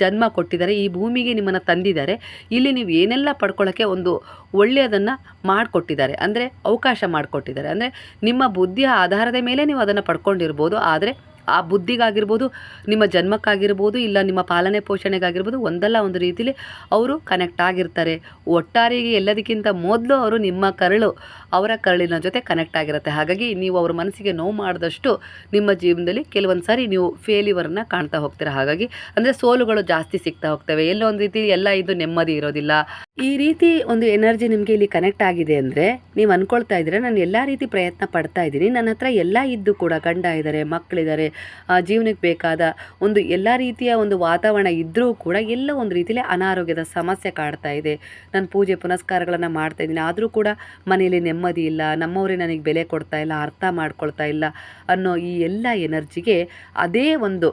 ಜನ್ಮ ಕೊಟ್ಟಿದ್ದಾರೆ, ಈ ಭೂಮಿಗೆ ನಿಮ್ಮನ್ನು ತಂದಿದ್ದಾರೆ. ಇಲ್ಲಿ ನೀವು ಏನೆಲ್ಲ ಪಡ್ಕೊಳ್ಳೋಕ್ಕೆ ಒಂದು ಒಳ್ಳೆಯದನ್ನು ಮಾಡಿಕೊಟ್ಟಿದ್ದಾರೆ. ಅಂದರೆ ಅವಕಾಶ ಮಾಡಿಕೊಟ್ಟಿದ್ದಾರೆ. ಅಂದರೆ ನಿಮ್ಮ ಬುದ್ಧಿಯ ಆಧಾರದ ಮೇಲೆ ನೀವು ಅದನ್ನು ಪಡ್ಕೊಂಡಿರ್ಬೋದು. ಆದರೆ ಆ ಬುದ್ಧಿಗಾಗಿರ್ಬೋದು, ನಿಮ್ಮ ಜನ್ಮಕ್ಕಾಗಿರ್ಬೋದು, ಇಲ್ಲ ನಿಮ್ಮ ಪಾಲನೆ ಪೋಷಣೆಗಾಗಿರ್ಬೋದು, ಒಂದಲ್ಲ ಒಂದು ರೀತಿಲಿ ಅವರು ಕನೆಕ್ಟ್ ಆಗಿರ್ತಾರೆ. ಒಟ್ಟಾರೆಗೆ ಎಲ್ಲದಕ್ಕಿಂತ ಮೊದಲು ಅವರು ನಿಮ್ಮ ಕರಳು. ಅವರ ಕರಳಿನ ಜೊತೆ ಕನೆಕ್ಟ್ ಆಗಿರುತ್ತೆ. ಹಾಗಾಗಿ ನೀವು ಅವ್ರ ಮನಸ್ಸಿಗೆ ನೋವು ಮಾಡಿದಷ್ಟು ನಿಮ್ಮ ಜೀವನದಲ್ಲಿ ಕೆಲವೊಂದು ಸಾರಿ ನೀವು ಫೇಲ್ಯೂವರನ್ನ ಕಾಣ್ತಾ ಹೋಗ್ತೀರಾ. ಹಾಗಾಗಿ ಅಂದರೆ ಸೋಲುಗಳು ಜಾಸ್ತಿ ಸಿಗ್ತಾ ಹೋಗ್ತವೆ. ಎಲ್ಲೋ ಒಂದು ರೀತಿ ಎಲ್ಲ ಇದು ನೆಮ್ಮದಿ ಇರೋದಿಲ್ಲ. ಈ ರೀತಿ ಒಂದು ಎನರ್ಜಿ ನಿಮಗೆ ಇಲ್ಲಿ ಕನೆಕ್ಟ್ ಆಗಿದೆ ಅಂದರೆ ನೀವು ಅಂದ್ಕೊಳ್ತಾ ಇದ್ದೀರಾ, ನಾನು ಎಲ್ಲ ರೀತಿ ಪ್ರಯತ್ನ ಪಡ್ತಾ ಇದ್ದೀನಿ. ನನ್ನ ಹತ್ರ ಎಲ್ಲ ಇದ್ದು ಕೂಡ ಗಂಡ ಇದ್ದಾರೆ ಮಕ್ಕಳಿದ್ದಾರೆ ಜೀವನಕ್ಕೆ ಬೇಕಾದ ಒಂದು ಎಲ್ಲ ರೀತಿಯ ಒಂದು ವಾತಾವರಣ ಇದ್ದರೂ ಕೂಡ ಎಲ್ಲ ಒಂದು ರೀತಿಯಲ್ಲಿ ಅನಾರೋಗ್ಯದ ಸಮಸ್ಯೆ ಕಾಡ್ತಾ ಇದೆ. ನಾನು ಪೂಜೆ ಪುನಸ್ಕಾರಗಳನ್ನು ಮಾಡ್ತಾ ಇದ್ದೀನಿ. ಆದರೂ ಕೂಡ ಮನೆಯಲ್ಲಿ ನೆಮ್ಮದಿ ನೆಮ್ಮದಿ ಇಲ್ಲ, ನಮ್ಮವರೇ ನನಗೆ ಬೆಲೆ ಕೊಡ್ತಾ ಇಲ್ಲ, ಅರ್ಥ ಮಾಡ್ಕೊಳ್ತಾ ಇಲ್ಲ ಅನ್ನೋ ಈ ಎಲ್ಲ ಎನರ್ಜಿಗೆ ಅದೇ ಒಂದು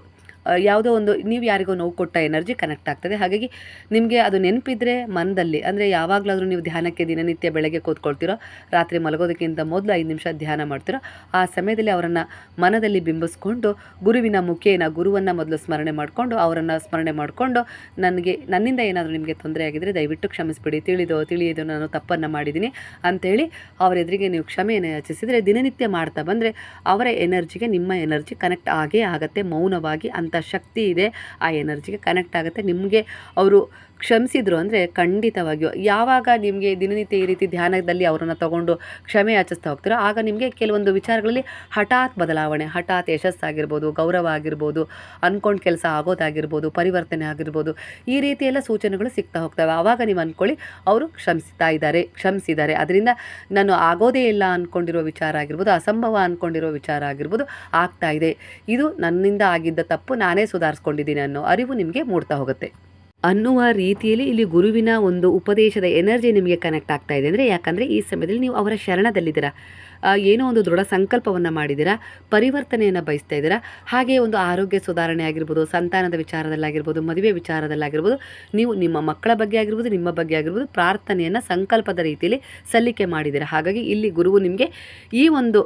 ಯಾವುದೋ ಒಂದು ನೀವು ಯಾರಿಗೋ ನೋವು ಕೊಟ್ಟ ಎನರ್ಜಿ ಕನೆಕ್ಟ್ ಆಗ್ತದೆ. ಹಾಗಾಗಿ ನಿಮಗೆ ಅದು ನೆನಪಿದ್ರೆ ಮನದಲ್ಲಿ ಅಂದರೆ ಯಾವಾಗಲಾದರೂ ನೀವು ಧ್ಯಾನಕ್ಕೆ ದಿನನಿತ್ಯ ಬೆಳಗ್ಗೆ ಕೂತ್ಕೊಳ್ತೀರೋ, ರಾತ್ರಿ ಮಲಗೋದಕ್ಕಿಂತ ಮೊದಲು ಐದು ನಿಮಿಷ ಧ್ಯಾನ ಮಾಡ್ತೀರೋ, ಆ ಸಮಯದಲ್ಲಿ ಅವರನ್ನು ಮನದಲ್ಲಿ ಬಿಂಬಿಸ್ಕೊಂಡು ಗುರುವಿನ ಮುಖೇನ, ಗುರುವನ್ನು ಮೊದಲು ಸ್ಮರಣೆ ಮಾಡಿಕೊಂಡು, ಅವರನ್ನು ಸ್ಮರಣೆ ಮಾಡಿಕೊಂಡು ನನಗೆ, ನನ್ನಿಂದ ಏನಾದರೂ ನಿಮಗೆ ತೊಂದರೆ ಆಗಿದ್ದರೆ ದಯವಿಟ್ಟು ಕ್ಷಮಿಸ್ಬಿಡಿ. ತಿಳಿದೋ ತಿಳಿಯೋದು ನಾನು ತಪ್ಪನ್ನು ಮಾಡಿದ್ದೀನಿ ಅಂಥೇಳಿ ಅವರ ಎದುರಿಗೆ ನೀವು ಕ್ಷಮೆಯನ್ನು ಯಾಚಿಸಿದರೆ ದಿನನಿತ್ಯ ಮಾಡ್ತಾ ಬಂದರೆ ಅವರ ಎನರ್ಜಿಗೆ ನಿಮ್ಮ ಎನರ್ಜಿ ಕನೆಕ್ಟ್ ಆಗೇ ಆಗುತ್ತೆ ಮೌನವಾಗಿ ಅಂಥ ಶಕ್ತಿ ಇದೆ ಆ ಎನರ್ಜಿಗೆ ಕನೆಕ್ಟ್ ಆಗುತ್ತೆ. ನಿಮಗೆ ಅವರು ಕ್ಷಮಿಸಿದ್ರು ಅಂದರೆ ಖಂಡಿತವಾಗಿಯೂ. ಯಾವಾಗ ನಿಮಗೆ ದಿನನಿತ್ಯ ಈ ರೀತಿ ಧ್ಯಾನದಲ್ಲಿ ಅವರನ್ನು ತಗೊಂಡು ಕ್ಷಮೆ ಯಾಚಿಸ್ತಾ ಹೋಗ್ತೀರೋ, ಆಗ ನಿಮಗೆ ಕೆಲವೊಂದು ವಿಚಾರಗಳಲ್ಲಿ ಹಠಾತ್ ಬದಲಾವಣೆ, ಹಠಾತ್ ಯಶಸ್ಸಾಗಿರ್ಬೋದು, ಗೌರವ ಆಗಿರ್ಬೋದು ಅಂದ್ಕೊಂಡು ಕೆಲಸ ಆಗೋದಾಗಿರ್ಬೋದು, ಪರಿವರ್ತನೆ ಆಗಿರ್ಬೋದು, ಈ ರೀತಿ ಎಲ್ಲ ಸೂಚನೆಗಳು ಸಿಗ್ತಾ ಹೋಗ್ತವೆ. ಆವಾಗ ನೀವು ಅಂದ್ಕೊಳ್ಳಿ ಅವರು ಕ್ಷಮಿಸ್ತಾ ಇದ್ದಾರೆ, ಕ್ಷಮಿಸಿದ್ದಾರೆ. ಅದರಿಂದ ನಾನು ಆಗೋದೇ ಇಲ್ಲ ಅಂದ್ಕೊಂಡಿರೋ ವಿಚಾರ ಆಗಿರ್ಬೋದು, ಅಸಂಭವ ಅಂದ್ಕೊಂಡಿರೋ ವಿಚಾರ ಆಗಿರ್ಬೋದು, ಆಗ್ತಾ ಇದೆ. ಇದು ನನ್ನಿಂದ ಆಗಿದ್ದ ತಪ್ಪು ನಾನೇ ಸುಧಾರಿಸ್ಕೊಂಡಿದ್ದೀನಿ ಅನ್ನೋ ಅರಿವು ನಿಮಗೆ ಮೂಡ್ತಾ ಹೋಗುತ್ತೆ. ಅನ್ನುವ ರೀತಿಯಲ್ಲಿ ಇಲ್ಲಿ ಗುರುವಿನ ಒಂದು ಉಪದೇಶದ ಎನರ್ಜಿ ನಿಮಗೆ ಕನೆಕ್ಟ್ ಆಗ್ತಾ ಇದೆ. ಅಂದರೆ ಯಾಕಂದರೆ ಈ ಸಮಯದಲ್ಲಿ ನೀವು ಅವರ ಶರಣದಲ್ಲಿದ್ದೀರಾ. ಏನೋ ಒಂದು ದೃಢ ಸಂಕಲ್ಪವನ್ನು ಮಾಡಿದ್ದೀರಾ? ಪರಿವರ್ತನೆಯನ್ನು ಬಯಸ್ತಾ ಇದ್ದೀರಾ? ಹಾಗೆ ಒಂದು ಆರೋಗ್ಯ ಸುಧಾರಣೆ ಆಗಿರ್ಬೋದು, ಸಂತಾನದ ವಿಚಾರದಲ್ಲಾಗಿರ್ಬೋದು, ಮದುವೆ ವಿಚಾರದಲ್ಲಾಗಿರ್ಬೋದು, ನೀವು ನಿಮ್ಮ ಮಕ್ಕಳ ಬಗ್ಗೆ ಆಗಿರ್ಬೋದು, ನಿಮ್ಮ ಬಗ್ಗೆ ಆಗಿರ್ಬೋದು ಪ್ರಾರ್ಥನೆಯನ್ನು ಸಂಕಲ್ಪದ ರೀತಿಯಲ್ಲಿ ಸಲ್ಲಿಕೆ ಮಾಡಿದ್ದೀರಾ? ಹಾಗಾಗಿ ಇಲ್ಲಿ ಗುರುವು ನಿಮಗೆ ಈ ಒಂದು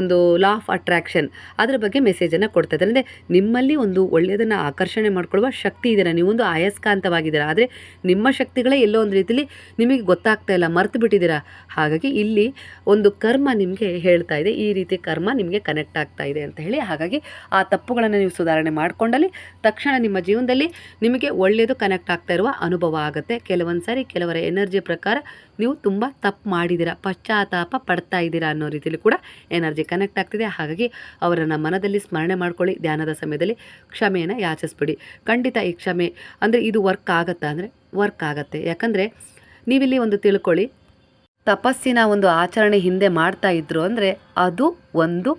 ಒಂದು ಲಾ ಆಫ್ ಅಟ್ರಾಕ್ಷನ್ ಅದರ ಬಗ್ಗೆ ಮೆಸೇಜನ್ನು ಕೊಡ್ತಾ ಇದ್ದಾರೆ. ಅಂದರೆ ನಿಮ್ಮಲ್ಲಿ ಒಂದು ಒಳ್ಳೆಯದನ್ನು ಆಕರ್ಷಣೆ ಮಾಡಿಕೊಳ್ಳುವ ಶಕ್ತಿ ಇದೆಯಾ ನೀವೊಂದು ಆಯಸ್ಕಾಂತವಾಗಿದ್ದೀರಾ. ಆದರೆ ನಿಮ್ಮ ಶಕ್ತಿಗಳೇ ಎಲ್ಲೋ ಒಂದು ರೀತಿಯಲ್ಲಿ ನಿಮಗೆ ಗೊತ್ತಾಗ್ತಾ ಇಲ್ಲ ಮರೆತು ಬಿಟ್ಟಿದ್ದೀರಾ ಹಾಗಾಗಿ ಇಲ್ಲಿ ಒಂದು ಕರ್ಮ ನಿಮಗೆ ಹೇಳ್ತಾ ಇದೆ, ಈ ರೀತಿ ಕರ್ಮ ನಿಮಗೆ ಕನೆಕ್ಟ್ ಆಗ್ತಾ ಇದೆ ಅಂತ ಹೇಳಿ. ಹಾಗಾಗಿ ಆ ತಪ್ಪುಗಳನ್ನು ನೀವು ಸುಧಾರಣೆ ಮಾಡಿಕೊಂಡಲ್ಲಿ ತಕ್ಷಣ ನಿಮ್ಮ ಜೀವನದಲ್ಲಿ ನಿಮಗೆ ಒಳ್ಳೆಯದು ಕನೆಕ್ಟ್ ಆಗ್ತಾ ಇರುವ ಅನುಭವ ಆಗುತ್ತೆ. ಕೆಲವೊಂದು ಸಾರಿ ಕೆಲವರ ಎನರ್ಜಿ ಪ್ರಕಾರ ನೀವು ತುಂಬ ತಪ್ಪು ಮಾಡಿದ್ದೀರಾ ಪಶ್ಚಾತ್ತಾಪ ಪಡ್ತಾ ಇದ್ದೀರಾ ಅನ್ನೋ ರೀತಿಯಲ್ಲಿ ಕೂಡ ಎನರ್ಜಿ ಕನೆಕ್ಟ್ ಆಗ್ತಿದೆ. ಹಾಗಾಗಿ ಅವರನ್ನು ಮನದಲ್ಲಿ ಸ್ಮರಣೆ ಮಾಡ್ಕೊಳ್ಳಿ, ಧ್ಯಾನದ ಸಮಯದಲ್ಲಿ ಕ್ಷಮೆಯನ್ನು ಯಾಚಿಸ್ಬಿಡಿ. ಖಂಡಿತ ಈ ಕ್ಷಮೆ ಅಂದರೆ ಇದು ವರ್ಕ್ ಆಗುತ್ತಾ ಅಂದರೆ ವರ್ಕ್ ಆಗುತ್ತೆ. ಯಾಕಂದರೆ ನೀವಿಲ್ಲಿ ಒಂದು ತಿಳ್ಕೊಳ್ಳಿ ತಪಸ್ಸಿನ ಒಂದು ಆಚರಣೆ ಹಿಂದೆ ಮಾಡ್ತಾ ಇದ್ರು ಅಂದರೆ ಅದು ಒಂದು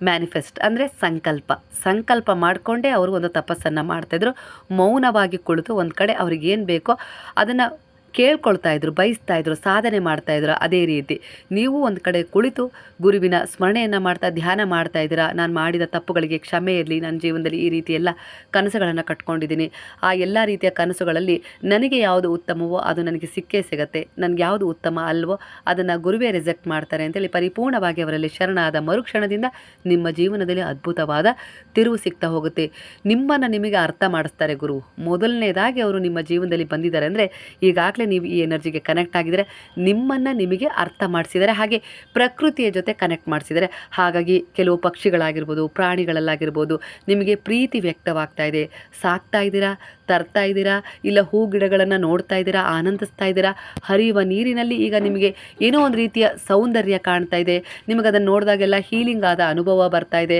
ಮ್ಯಾನಿಫೆಸ್ಟ್ ಅಂದರೆ ಸಂಕಲ್ಪ. ಸಂಕಲ್ಪ ಮಾಡಿಕೊಂಡೇ ಅವರು ಒಂದು ತಪಸ್ಸನ್ನು ಮಾಡ್ತಾಯಿದ್ರು ಮೌನವಾಗಿ ಕುಳಿತು ಒಂದು ಕಡೆ ಅವ್ರಿಗೇನು ಬೇಕೋ ಅದನ್ನು ಕೇಳ್ಕೊಳ್ತಾ ಇದ್ರು, ಬಯಸ್ತಾ ಇದ್ರು, ಸಾಧನೆ ಮಾಡ್ತಾ ಇದ್ರು ಅದೇ ರೀತಿ. ನೀವು ಒಂದು ಕಡೆ ಕುಳಿತು ಗುರುವಿನ ಸ್ಮರಣೆಯನ್ನು ಮಾಡ್ತಾ, ಧ್ಯಾನ ಮಾಡ್ತಾ ಇದ್ದೀರಾ? ನಾನು ಮಾಡಿದ ತಪ್ಪುಗಳಿಗೆ ಕ್ಷಮೆ ಇರಲಿ. ನನ್ನ ಜೀವನದಲ್ಲಿ ಈ ರೀತಿ ಎಲ್ಲ ಕನಸುಗಳನ್ನು ಕಟ್ಕೊಂಡಿದ್ದೀನಿ. ಆ ಎಲ್ಲ ರೀತಿಯ ಕನಸುಗಳಲ್ಲಿ ನನಗೆ ಯಾವುದು ಉತ್ತಮವೋ ಅದು ನನಗೆ ಸಿಕ್ಕೇ ಸಿಗತ್ತೆ. ನನಗೆ ಯಾವುದು ಉತ್ತಮ ಅಲ್ವೋ ಅದನ್ನು ಗುರುವೇ ರಿಜೆಕ್ಟ್ ಮಾಡ್ತಾರೆ ಅಂತೇಳಿ ಪರಿಪೂರ್ಣವಾಗಿ ಅವರಲ್ಲಿ ಶರಣಾದ ಮರುಕ್ಷಣದಿಂದ ನಿಮ್ಮ ಜೀವನದಲ್ಲಿ ಅದ್ಭುತವಾದ ತಿರುವು ಸಿಗ್ತಾ ಹೋಗುತ್ತೆ. ನಿಮ್ಮನ್ನು ನಿಮಗೆ ಅರ್ಥ ಮಾಡಿಸ್ತಾರೆ ಗುರು. ಮೊದಲನೇದಾಗಿ ಅವರು ನಿಮ್ಮ ಜೀವನದಲ್ಲಿ ಬಂದಿದ್ದಾರೆ ಅಂದರೆ ಈಗಾಗಲೇ ನೀವು ಈ ಎನರ್ಜಿಗೆ ಕನೆಕ್ಟ್ ಆಗಿದರೆ ನಿಮ್ಮನ್ನು ನಿಮಗೆ ಅರ್ಥ ಮಾಡಿಸಿದ್ದಾರೆ ಹಾಗೆ ಪ್ರಕೃತಿಯ ಜೊತೆ ಕನೆಕ್ಟ್ ಮಾಡಿಸಿದ್ದಾರೆ ಹಾಗಾಗಿ ಕೆಲವು ಪಕ್ಷಿಗಳಾಗಿರ್ಬೋದು, ಪ್ರಾಣಿಗಳಲ್ಲಾಗಿರ್ಬೋದು ನಿಮಗೆ ಪ್ರೀತಿ ವ್ಯಕ್ತವಾಗ್ತಾ ಇದೆ. ಸಾಕ್ತಾ ಇದ್ದೀರಾ? ತರ್ತಾ ಇದ್ದೀರಾ? ಇಲ್ಲ ಹೂ ಗಿಡಗಳನ್ನು ನೋಡ್ತಾ ಇದ್ದೀರಾ? ಆನಂದಿಸ್ತಾ ಇದ್ದೀರಾ? ಹರಿಯುವ ನೀರಿನಲ್ಲಿ ಈಗ ನಿಮಗೆ ಏನೋ ಒಂದು ರೀತಿಯ ಸೌಂದರ್ಯ ಕಾಣ್ತಾ ಇದೆ. ನಿಮಗೆ ಅದನ್ನು ನೋಡಿದಾಗೆಲ್ಲ ಹೀಲಿಂಗ್ ಆದ ಅನುಭವ ಬರ್ತಾ ಇದೆ.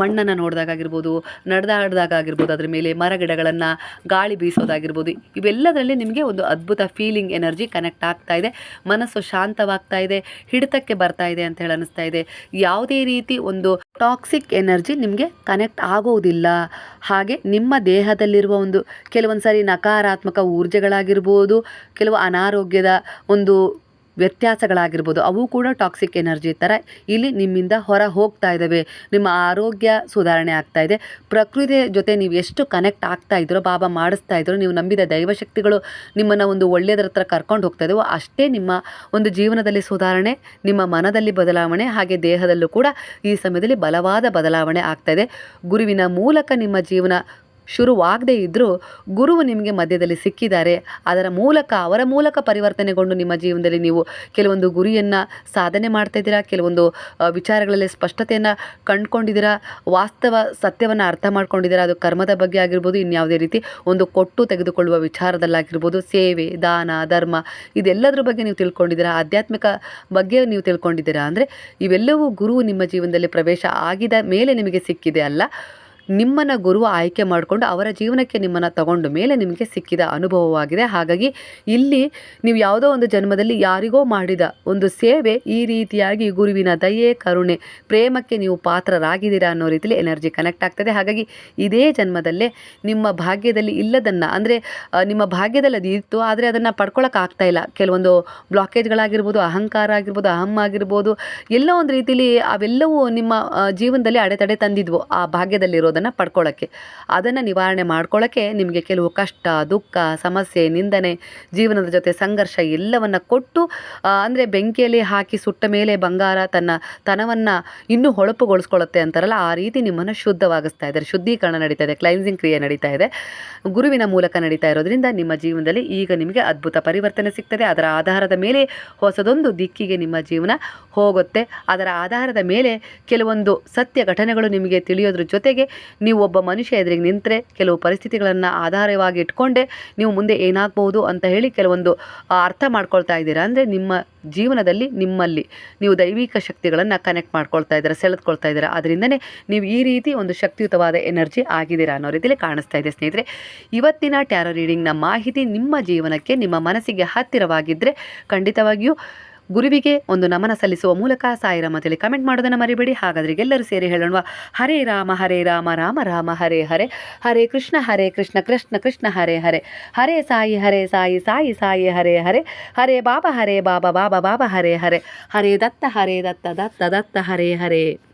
ಮಣ್ಣನ್ನು ನೋಡಿದಾಗಿರ್ಬೋದು ನಡೆದಾಡಿದಾಗ ಆಗಿರ್ಬೋದು ಅದ್ರ ಮೇಲೆ ಮರ ಗಿಡಗಳನ್ನು ಗಾಳಿ ಬೀಸೋದಾಗಿರ್ಬೋದು, ಇವೆಲ್ಲದರಲ್ಲಿ ನಿಮಗೆ ಒಂದು ಅದ್ಭುತ ಫೀಲಿಂಗ್ ಎನರ್ಜಿ ಕನೆಕ್ಟ್ ಆಗ್ತಾ ಇದೆ. ಮನಸ್ಸು ಶಾಂತವಾಗ್ತಾ ಇದೆ. ಹಿಡಿತಕ್ಕೆ ಬರ್ತಾ ಇದೆ ಅಂತ ಹೇಳಿ ಅನಿಸ್ತಾ ಇದೆ. ಯಾವುದೇ ರೀತಿ ಒಂದು ಟಾಕ್ಸಿಕ್ ಎನರ್ಜಿ ನಿಮಗೆ ಕನೆಕ್ಟ್ ಆಗೋದಿಲ್ಲ. ಹಾಗೆ ನಿಮ್ಮ ದೇಹದಲ್ಲಿರುವ ಒಂದು ಕೆಲವೊಂದು ಸಾರಿ ನಕಾರಾತ್ಮಕ ಊರ್ಜೆಗಳಾಗಿರ್ಬೋದು, ಕೆಲವು ಅನಾರೋಗ್ಯದ ಒಂದು ವ್ಯತ್ಯಾಸಗಳಾಗಿರ್ಬೋದು, ಅವು ಕೂಡ ಟಾಕ್ಸಿಕ್ ಎನರ್ಜಿ ಥರ ಇಲ್ಲಿ ನಿಮ್ಮಿಂದ ಹೊರ ಹೋಗ್ತಾ ಇದ್ದಾವೆ ನಿಮ್ಮ ಆರೋಗ್ಯ ಸುಧಾರಣೆ ಆಗ್ತಾ ಇದೆ. ಪ್ರಕೃತಿಯ ಜೊತೆ ನೀವು ಎಷ್ಟು ಕನೆಕ್ಟ್ ಆಗ್ತಾ ಇದ್ರೋ ಬಾಬಾ ಮಾಡಿಸ್ತಾ ಇದ್ರೋ, ನೀವು ನಂಬಿದ ದೈವಶಕ್ತಿಗಳು ನಿಮ್ಮನ್ನು ಒಂದು ಒಳ್ಳೆಯದರ ಹತ್ರ ಕರ್ಕೊಂಡು ಹೋಗ್ತಾ ಇದ್ದಾವೋ ಅಷ್ಟೇ ನಿಮ್ಮ ಒಂದು ಜೀವನದಲ್ಲಿ ಸುಧಾರಣೆ, ನಿಮ್ಮ ಮನದಲ್ಲಿ ಬದಲಾವಣೆ, ಹಾಗೆ ದೇಹದಲ್ಲೂ ಕೂಡ ಈ ಸಮಯದಲ್ಲಿ ಬಲವಾದ ಬದಲಾವಣೆ ಆಗ್ತಾ ಇದೆ. ಗುರುವಿನ ಮೂಲಕ ನಿಮ್ಮ ಜೀವನ ಶುರುವಾಗದೇ ಇದ್ದರೂ ಗುರುವು ನಿಮಗೆ ಮಧ್ಯದಲ್ಲಿ ಸಿಕ್ಕಿದ್ದಾರೆ. ಅದರ ಮೂಲಕ, ಅವರ ಮೂಲಕ ಪರಿವರ್ತನೆಗೊಂಡು ನಿಮ್ಮ ಜೀವನದಲ್ಲಿ ನೀವು ಕೆಲವೊಂದು ಗುರಿಯನ್ನು ಸಾಧನೆ ಮಾಡ್ತಾ ಇದ್ದೀರಾ? ಕೆಲವೊಂದು ವಿಚಾರಗಳಲ್ಲಿ ಸ್ಪಷ್ಟತೆಯನ್ನು ಕಂಡುಕೊಂಡಿದ್ದೀರಾ? ವಾಸ್ತವ ಸತ್ಯವನ್ನು ಅರ್ಥ ಮಾಡ್ಕೊಂಡಿದ್ದೀರಾ? ಅದು ಕರ್ಮದ ಬಗ್ಗೆ ಆಗಿರ್ಬೋದು, ಇನ್ಯಾವುದೇ ರೀತಿ ಒಂದು ಕೊಟ್ಟು ತೆಗೆದುಕೊಳ್ಳುವ ವಿಚಾರದಲ್ಲಾಗಿರ್ಬೋದು, ಸೇವೆ, ದಾನ, ಧರ್ಮ, ಇದೆಲ್ಲದರ ಬಗ್ಗೆ ನೀವು ತಿಳ್ಕೊಂಡಿದ್ದೀರಾ? ಆಧ್ಯಾತ್ಮಿಕ ಬಗ್ಗೆ ನೀವು ತಿಳ್ಕೊಂಡಿದ್ದೀರಾ? ಅಂದರೆ ಇವೆಲ್ಲವೂ ಗುರುವು ನಿಮ್ಮ ಜೀವನದಲ್ಲಿ ಪ್ರವೇಶ ಆಗಿದ ಮೇಲೆ ನಿಮಗೆ ಸಿಕ್ಕಿದೆ ಅಲ್ಲ. ನಿಮ್ಮನ್ನು ಗುರು ಆಯ್ಕೆ ಮಾಡಿಕೊಂಡು ಅವರ ಜೀವನಕ್ಕೆ ನಿಮ್ಮನ್ನು ತಗೊಂಡ ಮೇಲೆ ನಿಮಗೆ ಸಿಕ್ಕಿದ ಅನುಭವವಾಗಿದೆ. ಹಾಗಾಗಿ ಇಲ್ಲಿ ನೀವು ಯಾವುದೋ ಒಂದು ಜನ್ಮದಲ್ಲಿ ಯಾರಿಗೋ ಮಾಡಿದ ಒಂದು ಸೇವೆ ಈ ರೀತಿಯಾಗಿ ಗುರುವಿನ ದಯೆ, ಕರುಣೆ, ಪ್ರೇಮಕ್ಕೆ ನೀವು ಪಾತ್ರರಾಗಿದ್ದೀರಾ ಅನ್ನೋ ರೀತಿಯಲ್ಲಿ ಎನರ್ಜಿ ಕನೆಕ್ಟ್ ಆಗ್ತದೆ. ಹಾಗಾಗಿ ಇದೇ ಜನ್ಮದಲ್ಲೇ ನಿಮ್ಮ ಭಾಗ್ಯದಲ್ಲಿ ಇಲ್ಲದನ್ನು, ಅಂದರೆ ನಿಮ್ಮ ಭಾಗ್ಯದಲ್ಲಿ ಅದು ಇತ್ತು, ಆದರೆ ಅದನ್ನು ಪಡ್ಕೊಳಕ್ಕೆ ಆಗ್ತಾ ಇಲ್ಲ. ಕೆಲವೊಂದು ಬ್ಲಾಕೇಜ್ಗಳಾಗಿರ್ಬೋದು, ಅಹಂಕಾರ ಆಗಿರ್ಬೋದು, ಅಹಂ ಆಗಿರ್ಬೋದು, ಎಲ್ಲೋ ಒಂದು ರೀತಿಯಲ್ಲಿ ಅವೆಲ್ಲವೂ ನಿಮ್ಮ ಜೀವನದಲ್ಲಿ ಅಡೆತಡೆ ತಂದಿದ್ವು ಆ ಭಾಗ್ಯದಲ್ಲಿರೋದನ್ನು. ಪಡ್ಕೊಳ್ಳೋಕ್ಕೆ ಅದನ್ನು ನಿವಾರಣೆ ಮಾಡ್ಕೊಳ್ಳೋಕ್ಕೆ ನಿಮಗೆ ಕೆಲವು ಕಷ್ಟ, ದುಃಖ, ಸಮಸ್ಯೆ, ನಿಂದನೆ, ಜೀವನದ ಜೊತೆ ಸಂಘರ್ಷ ಎಲ್ಲವನ್ನು ಕೊಟ್ಟು ಅಂದರೆ ಬೆಂಕಿಯಲ್ಲಿ ಹಾಕಿ ಸುಟ್ಟ ಮೇಲೆ ಬಂಗಾರ ತನ್ನ ತನವನ್ನು ಇನ್ನೂ ಹೊಳಪುಗೊಳಿಸ್ಕೊಳ್ಳುತ್ತೆ ಅಂತಾರಲ್ಲ, ಆ ರೀತಿ ನಿಮ್ಮನ್ನು ಶುದ್ಧವಾಗಿಸ್ತಾ ಇದ್ದಾರೆ. ಶುದ್ಧೀಕರಣ ನಡೀತಾ ಇದೆ, ಕ್ಲೈನ್ಸಿಂಗ್ ಕ್ರಿಯೆ ನಡೀತಾ ಇದೆ. ಗುರುವಿನ ಮೂಲಕ ನಡೀತಾ ಇರೋದ್ರಿಂದ ನಿಮ್ಮ ಜೀವನದಲ್ಲಿ ಈಗ ನಿಮಗೆ ಅದ್ಭುತ ಪರಿವರ್ತನೆ ಸಿಗ್ತದೆ. ಅದರ ಆಧಾರದ ಮೇಲೆ ಹೊಸದೊಂದು ದಿಕ್ಕಿಗೆ ನಿಮ್ಮ ಜೀವನ ಹೋಗುತ್ತೆ. ಅದರ ಆಧಾರದ ಮೇಲೆ ಕೆಲವೊಂದು ಸತ್ಯ ಘಟನೆಗಳು ನಿಮಗೆ ತಿಳಿಯೋದ್ರ ಜೊತೆಗೆ ನೀವು ಒಬ್ಬ ಮನುಷ್ಯ ಎದುರಿಗೆ ನಿಂತರೆ ಕೆಲವು ಪರಿಸ್ಥಿತಿಗಳನ್ನು ಆಧಾರವಾಗಿ ಇಟ್ಕೊಂಡೆ ನೀವು ಮುಂದೆ ಏನಾಗಬಹುದು ಅಂತ ಹೇಳಿ ಕೆಲವೊಂದು ಅರ್ಥ ಮಾಡ್ಕೊಳ್ತಾ ಇದ್ದೀರಾ? ಅಂದರೆ ನಿಮ್ಮ ಜೀವನದಲ್ಲಿ ನಿಮ್ಮಲ್ಲಿ ನೀವು ದೈವಿಕ ಶಕ್ತಿಗಳನ್ನು ಕನೆಕ್ಟ್ ಮಾಡ್ಕೊಳ್ತಾ ಇದ್ದೀರಾ, ಸೆಳೆದುಕೊಳ್ತಾ ಇದ್ದೀರಾ? ಅದರಿಂದನೇ ನೀವು ಈ ರೀತಿ ಒಂದು ಶಕ್ತಿಯುತವಾದ ಎನರ್ಜಿ ಆಗಿದ್ದೀರಾ ಅನ್ನೋ ರೀತಿಯಲ್ಲಿ ಕಾಣಿಸ್ತಾ ಇದೆ ಸ್ನೇಹಿತರೆ. ಇವತ್ತಿನ ಟ್ಯಾರೋ ರೀಡಿಂಗ್ನ ಮಾಹಿತಿ ನಿಮ್ಮ ಜೀವನಕ್ಕೆ ನಿಮ್ಮ ಮನಸ್ಸಿಗೆ ಹತ್ತಿರವಾಗಿದ್ದರೆ ಖಂಡಿತವಾಗಿಯೂ ಗುರುವಿಗೆ ಒಂದು ನಮನ ಸಲ್ಲಿಸುವ ಮೂಲಕ ಸಾಯಿರಾಮ ತಿಳಿ ಕಮೆಂಟ್ ಮಾಡೋದನ್ನು ಮರಿಬೇಡಿ. ಹಾಗಾದರೆ ಎಲ್ಲರೂ ಸೇರಿ ಹೇಳೋಣ ಹರೇ ರಾಮ ಹರೇ ರಾಮ ರಾಮ ರಾಮ, ಹರೇ ಹರೇ. ಹರೇ ಕೃಷ್ಣ ಹರೇ ಕೃಷ್ಣ ಕೃಷ್ಣ ಕೃಷ್ಣ, ಹರೇ ಹರೇ. ಹರೇ ಸಾಯಿ ಹರೇ ಸಾಯಿ ಸಾಯಿ ಸಾಯಿ, ಹರೇ ಹರೇ. ಹರೇ ಬಾಬಾ ಹರೇ ಬಾಬಾ ಬಾಬಾ ಬಾಬಾ, ಹರೇ ಹರೇ. ಹರೇ ದತ್ತ ಹರೇ ದತ್ತ ದತ್ತ ದತ್ತ, ಹರೇ ಹರೇ.